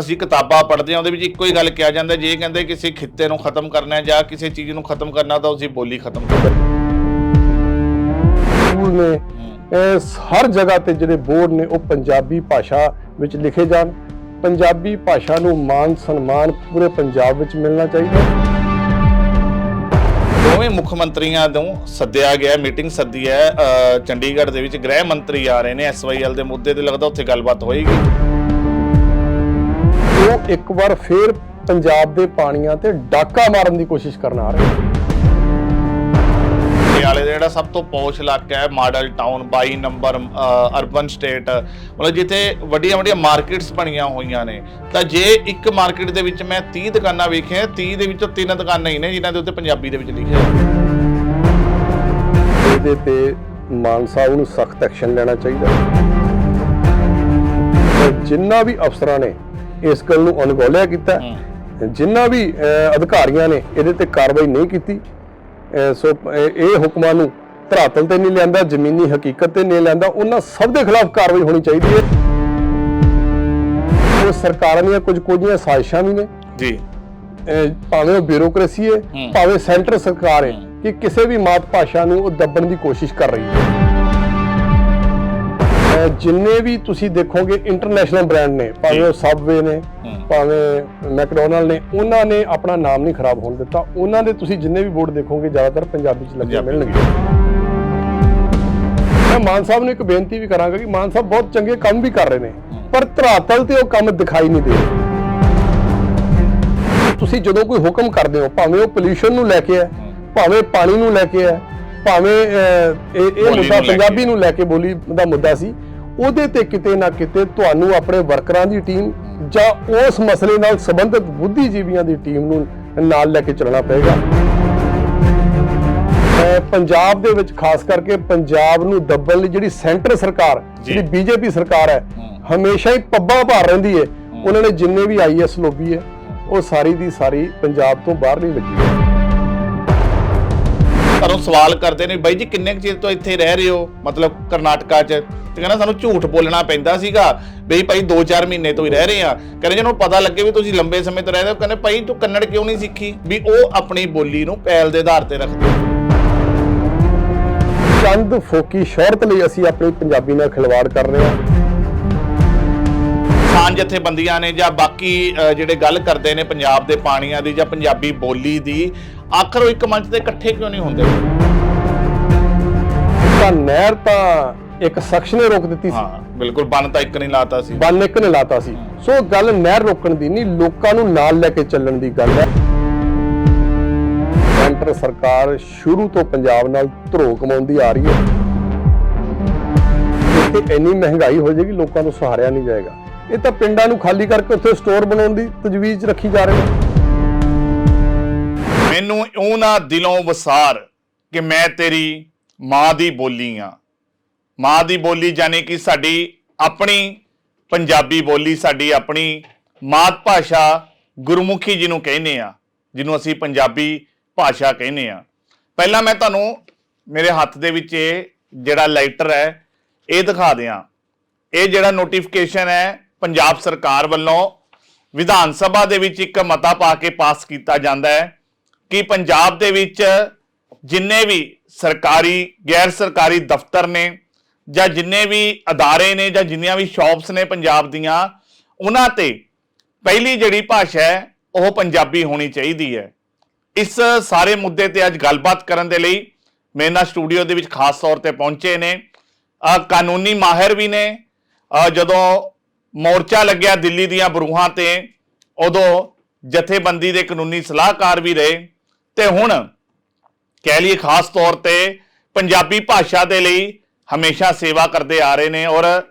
ਅਸੀਂ ਕਿਤਾਬਾਂ ਪੜ੍ਹਦੇ ਹਾਂ ਉਹਦੇ ਵਿੱਚ ਇੱਕੋ ਹੀ ਗੱਲ ਕਿਹਾ ਜਾਂਦਾ ਜੇ ਕਹਿੰਦੇ ਕਿਸੇ ਖਿੱਤੇ ਨੂੰ ਖਤਮ ਕਰਨਾ ਹੈ ਜਾਂ ਕਿਸੇ ਚੀਜ਼ ਨੂੰ ਖਤਮ ਕਰਨਾ ਤਾਂ ਉਸੇ ਬੋਲੀ ਖਤਮ ਕਰੋ ਸਕੂਲ ਨੇ ਇਸ ਹਰ ਜਗ੍ਹਾ ਤੇ ਜਿਹੜੇ ਬੋਰਡ ਨੇ ਉਹ ਪੰਜਾਬੀ ਭਾਸ਼ਾ ਵਿੱਚ ਲਿਖੇ ਜਾਣ। ਪੰਜਾਬੀ ਭਾਸ਼ਾ ਨੂੰ ਮਾਨ ਸਨਮਾਨ ਪੂਰੇ ਪੰਜਾਬ ਵਿੱਚ ਮਿਲਣਾ ਚਾਹੀਦਾ। ਦੋਵੇਂ ਮੁੱਖ ਮੰਤਰੀਆਂ ਨੂੰ ਸੱਦਿਆ ਗਿਆ ਮੀਟਿੰਗ ਸੱਦੀ ਹੈ ਅ, ਚੰਡੀਗੜ੍ਹ ਦੇ ਵਿੱਚ ਗ੍ਰਹਿ ਮੰਤਰੀ ਆ ਰਹੇ ਨੇ ਐਸਵਾਈਐਲ ਦੇ ਮੁੱਦੇ ਤੇ ਲੱਗਦਾ ਉੱਥੇ ਗੱਲਬਾਤ ਹੋਏਗੀ। ਉਹ ਇੱਕ ਵਾਰ ਫੇਰ ਪੰਜਾਬ ਦੇ ਪਾਣੀਆਂ ਤੇ ਡਾਕਾ ਮਾਰਨ ਦੀ ਕੋਸ਼ਿਸ਼ ਕਰਨ ਆ ਰਹੇ ਨੇ। ਪਟਿਆਲੇ ਦਾ ਜਿਹੜਾ ਸਭ ਤੋਂ ਪੌਸ਼ ਇਲਾਕਾ ਹੈ model town 22 number urban state ਮਤਲਬ ਜਿੱਥੇ ਵੱਡੀਆਂ ਵੱਡੀਆਂ ਮਾਰਕੀਟਸ ਬਣੀਆਂ ਹੋਈਆਂ ਨੇ। ਤਾਂ ਜੇ ਇੱਕ ਮਾਰਕੀਟ ਦੇ ਵਿੱਚ ਮੈਂ 30 ਦੁਕਾਨਾਂ ਵੇਖੀਆਂ 30 ਦੇ ਵਿੱਚੋਂ ਤਿੰਨ ਦੁਕਾਨਾਂ ਹੀ ਨੇ ਜਿਨ੍ਹਾਂ ਦੇ ਉੱਤੇ ਪੰਜਾਬੀ ਦੇ ਵਿੱਚ ਲਿਖਿਆ ਹੈ ਇਹਦੇ ਤੇ ਮਾਨ ਸਾਹਿਬ ਨੂੰ ਸਖਤ ਐਕਸ਼ਨ ਲੈਣਾ ਚਾਹੀਦਾ। ਜਿੰਨਾ ਵੀ ਅਫਸਰਾਂ ਨੇ ਇਸ ਗੱਲ ਨੂੰ ਅਣਗੌਲਿਆ ਕੀਤਾ। ਜਿੰਨਾ ਵੀ ਅਧਿਕਾਰੀਆਂ ਨੇ ਇਹਦੇ ਤੇ ਕਾਰਵਾਈ ਨਹੀਂ ਕੀਤੀ ਸੋ ਇਹ ਹੁਕਮਾਂ ਨੂੰ ਧਰਾਤਲ ਤੇ ਨਹੀਂ ਲਿਆਂਦਾ ਜ਼ਮੀਨੀ ਹਕੀਕਤ ਤੇ ਨਹੀਂ ਲਿਆਂਦਾ ਉਹਨਾਂ ਸਭ ਦੇ ਖਿਲਾਫ ਕਾਰਵਾਈ ਹੋਣੀ ਚਾਹੀਦੀ ਹੈ। ਉਹ ਸਰਕਾਰਾਂ ਦੀਆਂ ਕੁਝ ਕੁਝੀਆਂ ਸਾਜ਼ਿਸ਼ਾਂ ਵੀ ਨੇ। ਜੀ। ਭਾਵੇਂ ਉਹ ਬਿਊਰੋਕ੍ਰੇਸੀ ਹੈ। ਭਾਵੇਂ ਸੈਂਟਰ ਸਰਕਾਰ ਹੈ। ਕਿ ਕਿਸੇ ਵੀ ਮਾਤ ਭਾਸ਼ਾ ਨੂੰ ਉਹ ਦੱਬਣ ਦੀ ਕੋਸ਼ਿਸ਼ ਕਰ ਰਹੀ ਹੈ। ਜਿੰਨੇ ਵੀ ਤੁਸੀਂ ਦੇਖੋਗੇ ਇੰਟਰਨੈਸ਼ਨਲ ਬ੍ਰਾਂਡ ਨੇ ਭਾਵੇਂ ਉਹ ਸਬਵੇ ਨੇ। ਭਾਵੇਂ ਮੈਕਡੋਨਲਡ ਨੇ ਉਹਨਾਂ ਨੇ ਆਪਣਾ ਨਾਮ ਨਹੀਂ ਖਰਾਬ ਹੋਣ ਦਿੱਤਾ ਉਹਨਾਂ ਦੇ ਤੁਸੀਂ ਜਿੰਨੇ ਵੀ ਬੋਰਡ ਦੇਖੋਗੇ ਜ਼ਿਆਦਾਤਰ ਪੰਜਾਬੀ ਚ ਲੱਗੇ। ਮਿਲਣਗੇ ਮੈਂ ਮਾਨ ਸਾਹਿਬ ਨੂੰ ਇੱਕ ਬੇਨਤੀ ਵੀ ਕਰਾਂਗਾ ਕਿ ਮਾਨ ਸਾਹਿਬ ਬਹੁਤ ਚੰਗੇ ਕੰਮ ਵੀ ਕਰ ਰਹੇ ਨੇ ਪਰ ਧਰਾਤਲ ਤੇ ਉਹ ਕੰਮ ਦਿਖਾਈ ਨਹੀਂ ਦੇ ਰਹੇ ਤੁਸੀਂ ਜਦੋਂ ਕੋਈ ਹੁਕਮ ਕਰਦੇ ਹੋ ਭਾਵੇਂ ਉਹ ਪੋਲੂਸ਼ਨ ਨੂੰ ਲੈ ਕੇ ਹੈ ਭਾਵੇਂ ਪਾਣੀ ਨੂੰ ਲੈ ਕੇ ਹੈ ਭਾਵੇਂ ਇਹ ਇਹ ਮੁੱਦਾ। ਪੰਜਾਬੀ ਨੂੰ ਲੈ ਕੇ ਬੋਲੀ ਦਾ ਮੁੱਦਾ ਸੀ ਉਹਦੇ ਤੇ ਕਿਤੇ ਨਾ ਕਿਤੇ ਤੁਹਾਨੂੰ ਆਪਣੇ ਵਰਕਰਾਂ ਦੀ ਟੀਮ ਜਾਂ ਉਸ ਮਸਲੇ ਨਾਲ ਸੰਬੰਧਿਤ ਬੁੱਧੀਜੀਵੀਆਂ ਦੀ ਟੀਮ ਨੂੰ ਨਾਲ ਲੈ ਕੇ ਚੱਲਣਾ ਪਏਗਾ ਪੰਜਾਬ ਦੇ ਵਿੱਚ ਖਾਸ ਕਰਕੇ ਪੰਜਾਬ ਨੂੰ ਦੱਬਣ ਲਈ ਜਿਹੜੀ ਸੈਂਟਰ ਸਰਕਾਰ। ਜਿਹੜੀ ਬੀਜੇਪੀ ਸਰਕਾਰ ਹੈ ਹੂੰ। ਹਮੇਸ਼ਾ ਹੀ ਪੱਬਾਂ ਭਾਰ ਰਹਿੰਦੀ ਹੈ ਉਹਨਾਂ ਨੇ ਜਿੰਨੇ ਵੀ ਆਈਐਸ ਲੋਬੀ ਹੈ ਉਹ ਸਾਰੀ ਦੀ ਸਾਰੀ ਪੰਜਾਬ ਤੋਂ ਬਾਹਰ ਨਹੀਂ ਲੱਗੀ ਹੈ ਤੁਹਾਨੂੰ ਸਵਾਲ ਕਰਦੇ ਨੇ, ਬਾਈ ਜੀ, ਕਿੰਨੇ ਕੁ ਚਿਰ ਤੋਂ ਇੱਥੇ ਰਹਿ ਰਹੇ ਹੋ? ਮਤਲਬ ਕਰਨਾਟਕਾ 'ਚ। ਤੇ ਕਹਿੰਦਾ, ਸਾਨੂੰ ਝੂਠ ਬੋਲਣਾ ਪੈਂਦਾ ਸੀਗਾ ਬਈ ਭਾਈ 2-4 ਮਹੀਨੇ ਤੋਂ ਹੀ ਰਹਿ ਰਹੇ ਆ ਕਹਿੰਦੇ ਜਿਹਨੂੰ ਪਤਾ ਲੱਗੇ ਵੀ ਤੁਸੀਂ ਲੰਬੇ ਸਮੇਂ ਤੋਂ ਰਹਿ ਰਹੇ ਹੋ, ਕਹਿੰਦੇ, ਭਾਈ, ਤੂੰ ਕੰਨੜ ਕਿਉਂ ਨਹੀਂ ਸਿੱਖੀ? ਵੀ ਉਹ ਆਪਣੀ ਬੋਲੀ ਨੂੰ ਪਹਿਲ ਦੇ ਆਧਾਰ ਤੇ ਰੱਖਦੇ ਚੰਦ ਫੋਕੀ ਸ਼ੌਹਰਤ ਲਈ ਅਸੀਂ ਆਪਣੀ ਪੰਜਾਬੀ ਨਾਲ ਖਿਲਵਾੜ ਕਰ ਰਹੇ ਹਾਂ। ਕਿਸਾਨ ਜਥੇਬੰਦੀਆਂ ਨੇ ਜਾਂ ਬਾਕੀ ਜਿਹੜੇ ਗੱਲ ਕਰਦੇ ਨੇ ਪੰਜਾਬ ਦੇ ਪਾਣੀਆਂ ਦੀ ਜਾਂ ਪੰਜਾਬੀ ਬੋਲੀ ਦੀ ਆਖਰ ਉਹ ਇੱਕ ਮੰਚ ਤੇ ਇਕੱਠੇ ਕਿਉਂ ਨਹੀਂ ਹੁੰਦੇ? ਤਾਂ ਨਹਿਰ ਤਾਂ ਇੱਕ ਸ਼ਖਸ ਨੇ ਰੋਕ ਦਿੱਤੀ ਸੀ। ਹਾਂ ਬਿਲਕੁਲ ਬੰਨ ਤਾਂ ਇੱਕ ਨਹੀਂ ਲਾਤਾ ਸੀ। ਬੰਨ ਇੱਕ ਨੇ ਲਾਤਾ ਸੀ। ਸੋ ਗੱਲ ਨਹਿਰ ਰੋਕਣ ਦੀ ਨਹੀਂ ਲੋਕਾਂ ਨੂੰ ਨਾਲ ਲੈ ਕੇ ਚੱਲਣ ਦੀ ਗੱਲ ਹੈ। ਸੈਂਟਰ ਸਰਕਾਰ ਸ਼ੁਰੂ ਤੋਂ ਪੰਜਾਬ ਨਾਲ ਧਰੋ ਕਮਾਉਂਦੀ ਆ ਰਹੀ ਹੈ। ਇੰਨੀ ਮਹਿੰਗਾਈ ਹੋ ਜਾਏਗੀ ਲੋਕਾਂ ਨੂੰ ਸਹਾਰਿਆ ਨਹੀਂ ਜਾਏਗਾ। ਇਹ ਤਾਂ ਪਿੰਡਾਂ ਨੂੰ ਖਾਲੀ ਕਰਕੇ ਉੱਥੇ ਸਟੋਰ ਬਣਾਉਣ ਦੀ ਤਜਵੀਜ਼ ਰੱਖੀ ਜਾ ਰਹੀ ਹੈ। ਮੈਨੂੰ ਇਉਂ ਨਾ ਦਿਲੋਂ ਵਸਾਰ ਕਿ ਮੈਂ ਤੇਰੀ ਮਾਂ ਦੀ ਬੋਲੀ ਆ। ਮਾਂ ਦੀ ਬੋਲੀ ਜਾਣੀ ਕਿ ਸਾਡੀ ਆਪਣੀ ਪੰਜਾਬੀ ਬੋਲੀ, ਸਾਡੀ ਆਪਣੀ ਮਾਤ ਭਾਸ਼ਾ ਗੁਰਮੁਖੀ ਜਿਹਨੂੰ ਕਹਿੰਦੇ ਆ, ਜਿਹਨੂੰ ਅਸੀਂ ਪੰਜਾਬੀ ਭਾਸ਼ਾ ਕਹਿੰਦੇ ਆ। ਪਹਿਲਾਂ ਮੈਂ ਤੁਹਾਨੂੰ ਮੇਰੇ ਹੱਥ ਦੇ ਵਿੱਚ ਇਹ ਜਿਹੜਾ ਲਾਈਟਰ ਹੈ, ਇਹ ਦਿਖਾ ਦਿਆਂ। ਇਹ ਜਿਹੜਾ ਨੋਟੀਫਿਕੇਸ਼ਨ ਹੈ ਪੰਜਾਬ ਸਰਕਾਰ ਵੱਲੋਂ ਵਿਧਾਨ ਸਭਾ ਦੇ ਵਿੱਚ ਇੱਕ ਮਤਾ ਪਾ ਕੇ ਪਾਸ ਕੀਤਾ ਜਾਂਦਾ ਹੈ ਕਿ ਪੰਜਾਬ ਦੇ ਵਿੱਚ ਜਿੰਨੇ ਵੀ ਸਰਕਾਰੀ, ਗੈਰ ਸਰਕਾਰੀ ਦਫ਼ਤਰ ਨੇ ਜਾਂ ਜਿੰਨੇ ਵੀ ਅਦਾਰੇ ਨੇ ਜਾਂ ਜਿੰਨੀਆਂ ਵੀ ਸ਼ਾਪਸ ਨੇ ਪੰਜਾਬ ਦੀਆਂ, ਉਹਨਾਂ ਤੇ ਪਹਿਲੀ ਜਿਹੜੀ ਭਾਸ਼ਾ ਹੈ, ਉਹ ਪੰਜਾਬੀ ਹੋਣੀ ਚਾਹੀਦੀ ਹੈ। ਇਸ ਸਾਰੇ ਮੁੱਦੇ ਤੇ ਅੱਜ ਗੱਲਬਾਤ ਕਰਨ ਦੇ ਲਈ ਮੇਰੇ ਨਾਲ ਸਟੂਡੀਓ ਦੇ ਵਿੱਚ ਖਾਸ ਤੌਰ ਤੇ ਪਹੁੰਚੇ ਨੇ। ਕਾਨੂੰਨੀ ਮਾਹਿਰ ਵੀ ਨੇ। ਜਦੋਂ ਮੋਰਚਾ ਲੱਗਿਆ ਦਿੱਲੀ ਦੀਆਂ ਬਰੂਹਾਂ ਤੇ। ਉਦੋਂ ਜਥੇਬੰਦੀ ਦੇ ਕਾਨੂੰਨੀ ਸਲਾਹਕਾਰ ਵੀ ਰਹੇ। ਤੇ ਹੁਣ ਕਹਿ ਲਈਏ ਖਾਸ ਤੌਰ ਤੇ ਪੰਜਾਬੀ ਭਾਸ਼ਾ ਦੇ ਲਈ ਹਮੇਸ਼ਾ ਸੇਵਾ ਕਰਦੇ ਆ ਰਹੇ ਨੇ ਔਰ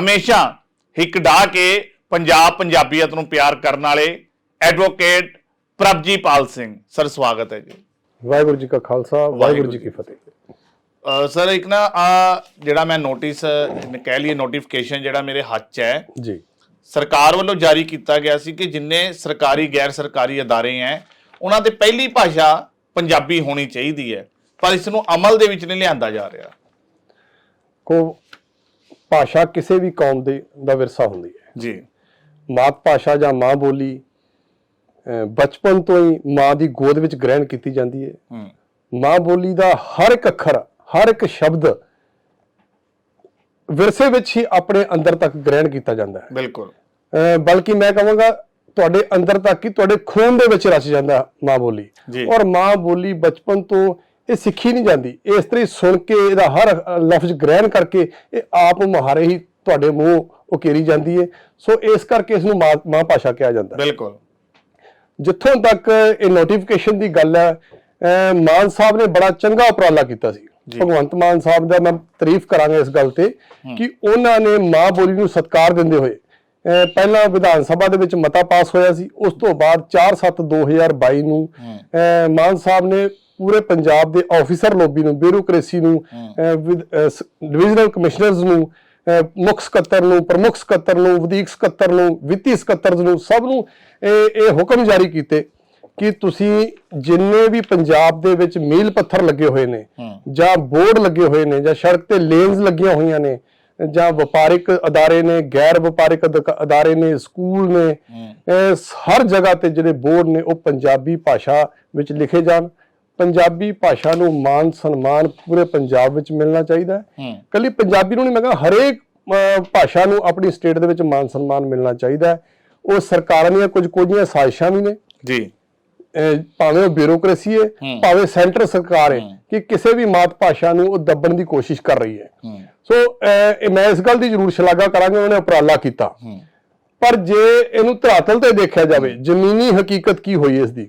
ਹਮੇਸ਼ਾ ਹਿੱਕ ਢਾ ਕੇ ਪੰਜਾਬ ਪੰਜਾਬੀਅਤ ਨੂੰ ਪਿਆਰ ਕਰਨ ਵਾਲੇ ਐਡਵੋਕੇਟ ਪ੍ਰਭਜੀਪਾਲ ਸਿੰਘ। ਸਰ, ਸਵਾਗਤ ਹੈ ਜੀ। ਵਾਹਿਗੁਰੂ ਜੀ ਕਾ ਖਾਲਸਾ, ਵਾਹਿਗੁਰੂ ਜੀ ਕੀ ਫਤਿਹ। ਸਰ ਇੱਕ ਨਾ ਆ ਜਿਹੜਾ ਮੈਂ ਨੋਟਿਸ ਕਹਿ ਲਈਏ ਨੋਟੀਫਿਕੇਸ਼ਨ ਜਿਹੜਾ ਮੇਰੇ ਹੱਥ 'ਚ ਹੈ ਜੀ। ਸਰਕਾਰ ਵੱਲੋਂ ਜਾਰੀ ਕੀਤਾ ਗਿਆ ਸੀ ਕਿ ਜਿੰਨੇ ਸਰਕਾਰੀ ਗੈਰ ਸਰਕਾਰੀ ਅਦਾਰੇ ਹੈ ਉਹਨਾਂ ਤੇ ਪਹਿਲੀ ਭਾਸ਼ਾ ਪੰਜਾਬੀ ਹੋਣੀ ਚਾਹੀਦੀ ਹੈ ਪਰ ਇਸ ਨੂੰ ਅਮਲ ਦੇ ਵਿੱਚ ਨਹੀਂ ਲਿਆਂਦਾ ਜਾ ਰਿਹਾ। ਕੋ ਭਾਸ਼ਾ ਕਿਸੇ ਵੀ ਕੌਮ ਦੇ ਦਾ ਵਿਰਸਾ ਹੁੰਦੀ ਹੈ। ਜੀ। ਮਾਤ ਭਾਸ਼ਾ ਜਾਂ ਮਾਂ ਬੋਲੀ ਬਚਪਨ ਤੋਂ ਹੀ ਮਾਂ ਦੀ ਗੋਦ ਵਿੱਚ ਗ੍ਰਹਿਣ ਕੀਤੀ ਜਾਂਦੀ ਹੈ। ਹੂੰ। ਮਾਂ ਬੋਲੀ ਦਾ ਹਰ ਇੱਕ ਅੱਖਰ ਹਰ ਇੱਕ ਸ਼ਬਦ ਵਿਰਸੇ ਵਿੱਚ ਹੀ ਆਪਣੇ ਅੰਦਰ ਤੱਕ ਗ੍ਰਹਿਣ ਕੀਤਾ ਜਾਂਦਾ ਹੈ। ਬਿਲਕੁਲ। ਬਲਕਿ ਮੈਂ ਕਹਾਂਗਾ ਤੁਹਾਡੇ ਅੰਦਰ ਤੱਕ ਹੀ ਤੁਹਾਡੇ ਖੂਨ ਦੇ ਵਿੱਚ ਰਚ ਜਾਂਦਾ ਮਾਂ ਬੋਲੀ। ਔਰ ਮਾਂ ਬੋਲੀ ਬਚਪਨ ਤੋਂ ਇਹ ਸਿੱਖੀ ਨਹੀਂ ਜਾਂਦੀ। ਇਸ ਤਰ੍ਹਾਂ ਹੀ ਸੁਣ ਕੇ ਇਹਦਾ ਹਰ ਲਫ਼ਜ਼ ਗ੍ਰਹਿਣ ਕਰਕੇ ਇਹ ਆਪ ਮੁਹਾਰੇ ਹੀ ਤੁਹਾਡੇ ਮੂੰਹ ਉਕੇਰੀ ਜਾਂਦੀ ਹੈ। ਸੋ ਇਸ ਕਰਕੇ ਇਸ ਨੂੰ ਮਾਂ ਭਾਸ਼ਾ ਕਿਹਾ ਜਾਂਦਾ ਹੈ। ਬਿਲਕੁਲ। ਜਿੱਥੋਂ ਤੱਕ ਇਹ ਨੋਟੀਫਿਕੇਸ਼ਨ ਦੀ ਗੱਲ ਹੈ ਮਾਨ ਸਾਹਿਬ ਨੇ ਬੜਾ ਚੰਗਾ ਉਪਰਾਲਾ ਕੀਤਾ ਸੀ। ਭਗਵੰਤ ਮਾਨ ਸਾਹਿਬ ਦਾ ਮੈਂ ਤਾਰੀਫ ਕਰਾਂਗਾ ਇਸ ਗੱਲ ਤੇ ਕਿ ਉਹਨਾਂ ਨੇ ਮਾਂ ਬੋਲੀ ਨੂੰ ਸਤਿਕਾਰ ਦਿੰਦੇ ਹੋਏ ਪਹਿਲਾਂ ਵਿਧਾਨ ਸਭਾ ਦੇ ਵਿੱਚ ਮਤਾ ਪਾਸ ਹੋਇਆ ਸੀ ਉਸ ਤੋਂ ਬਾਅਦ 4/7/2022 ਨੂੰ ਮਾਨ ਸਾਹਿਬ ਨੇ ਪੂਰੇ ਪੰਜਾਬ ਦੇ ਆਫੀਸਰ ਲੋਬੀ ਨੂੰ ਬਿਊਰੋਕ੍ਰੇਸੀ ਨੂੰ ਡਿਵੀਜ਼ਨਲ ਕਮਿਸ਼ਨਰਸ ਨੂੰ ਮੁੱਖ ਸਕੱਤਰ ਨੂੰ ਪ੍ਰਮੁੱਖ ਸਕੱਤਰ ਨੂੰ ਵਧੀਕ ਸਕੱਤਰ ਨੂੰ ਵਿੱਤੀ ਸਕੱਤਰ ਨੂੰ ਸਭ ਨੂੰ ਇਹ ਹੁਕਮ ਜਾਰੀ ਕੀਤੇ। ਕਿ ਤੁਸੀਂ ਜਿੰਨੇ ਵੀ ਪੰਜਾਬ ਦੇ ਵਿੱਚ ਮੀਲ ਪੱਥਰ ਲੱਗੇ ਹੋਏ ਨੇ ਜਾਂ ਬੋਰਡ ਲੱਗੇ ਹੋਏ ਨੇ ਜਾਂ ਸੜਕ ਤੇ ਲੇਨਸ ਲੱਗੀਆਂ ਹੋਈਆਂ ਨੇ ਜਾਂ ਵਪਾਰਿਕ ਅਦਾਰੇ ਨੇ ਗੈਰ ਵਪਾਰਿਕ ਅਦਾਰੇ ਨੇ ਸਕੂਲ ਨੇ ਹਰ ਜਗ੍ਹਾ ਤੇ ਜਿਹੜੇ ਬੋਰਡ ਨੇ ਉਹ ਪੰਜਾਬੀ ਭਾਸ਼ਾ ਵਿੱਚ ਲਿਖੇ ਜਾਣ। ਪੰਜਾਬੀ ਭਾਸ਼ਾ ਨੂੰ ਮਾਨ ਸਨਮਾਨ ਪੂਰੇ ਪੰਜਾਬ ਵਿੱਚ ਮਿਲਣਾ ਚਾਹੀਦਾ ਹੈ। ਕੱਲੀ ਪੰਜਾਬੀ ਨੂੰ ਨਹੀਂ ਮੈਂ ਕਹਾਂ ਹਰੇਕ ਭਾਸ਼ਾ ਨੂੰ ਆਪਣੀ ਸਟੇਟ ਦੇ ਵਿੱਚ ਮਾਨ ਸਨਮਾਨ ਮਿਲਣਾ ਚਾਹੀਦਾ ਹੈ। ਉਹ ਸਰਕਾਰਾਂ ਦੀਆਂ ਕੁਝ ਕੁਝੀਆਂ ਸਾਜ਼ਿਸ਼ਾਂ ਵੀ ਨੇ। ਜੀ। ਭਾਵੇਂ ਉਹ ਬਿਊਰੋਕ੍ਰੇਸੀ ਹੈ ਭਾਵੇਂ ਸੈਂਟਰ ਸਰਕਾਰ ਹੈ ਕਿ ਕਿਸੇ ਵੀ ਮਾਤ ਭਾਸ਼ਾ ਨੂੰ ਉਹ ਦੱਬਣ ਦੀ ਕੋਸ਼ਿਸ਼ ਕਰ ਰਹੀ ਹੈ। ਸੋ ਮੈਂ ਇਸ ਗੱਲ ਦੀ ਜ਼ਰੂਰ ਸ਼ਲਾਘਾ ਕਰਾਂਗਾ ਉਹਨੇ ਉਪਰਾਲਾ ਕੀਤਾ। ਪਰ ਜੇ ਇਹਨੂੰ ਧਰਾਤਲ ਤੇ ਦੇਖਿਆ ਜਾਵੇ ਜ਼ਮੀਨੀ ਹਕੀਕਤ ਕੀ ਹੋਈ ਇਸ ਦੀ?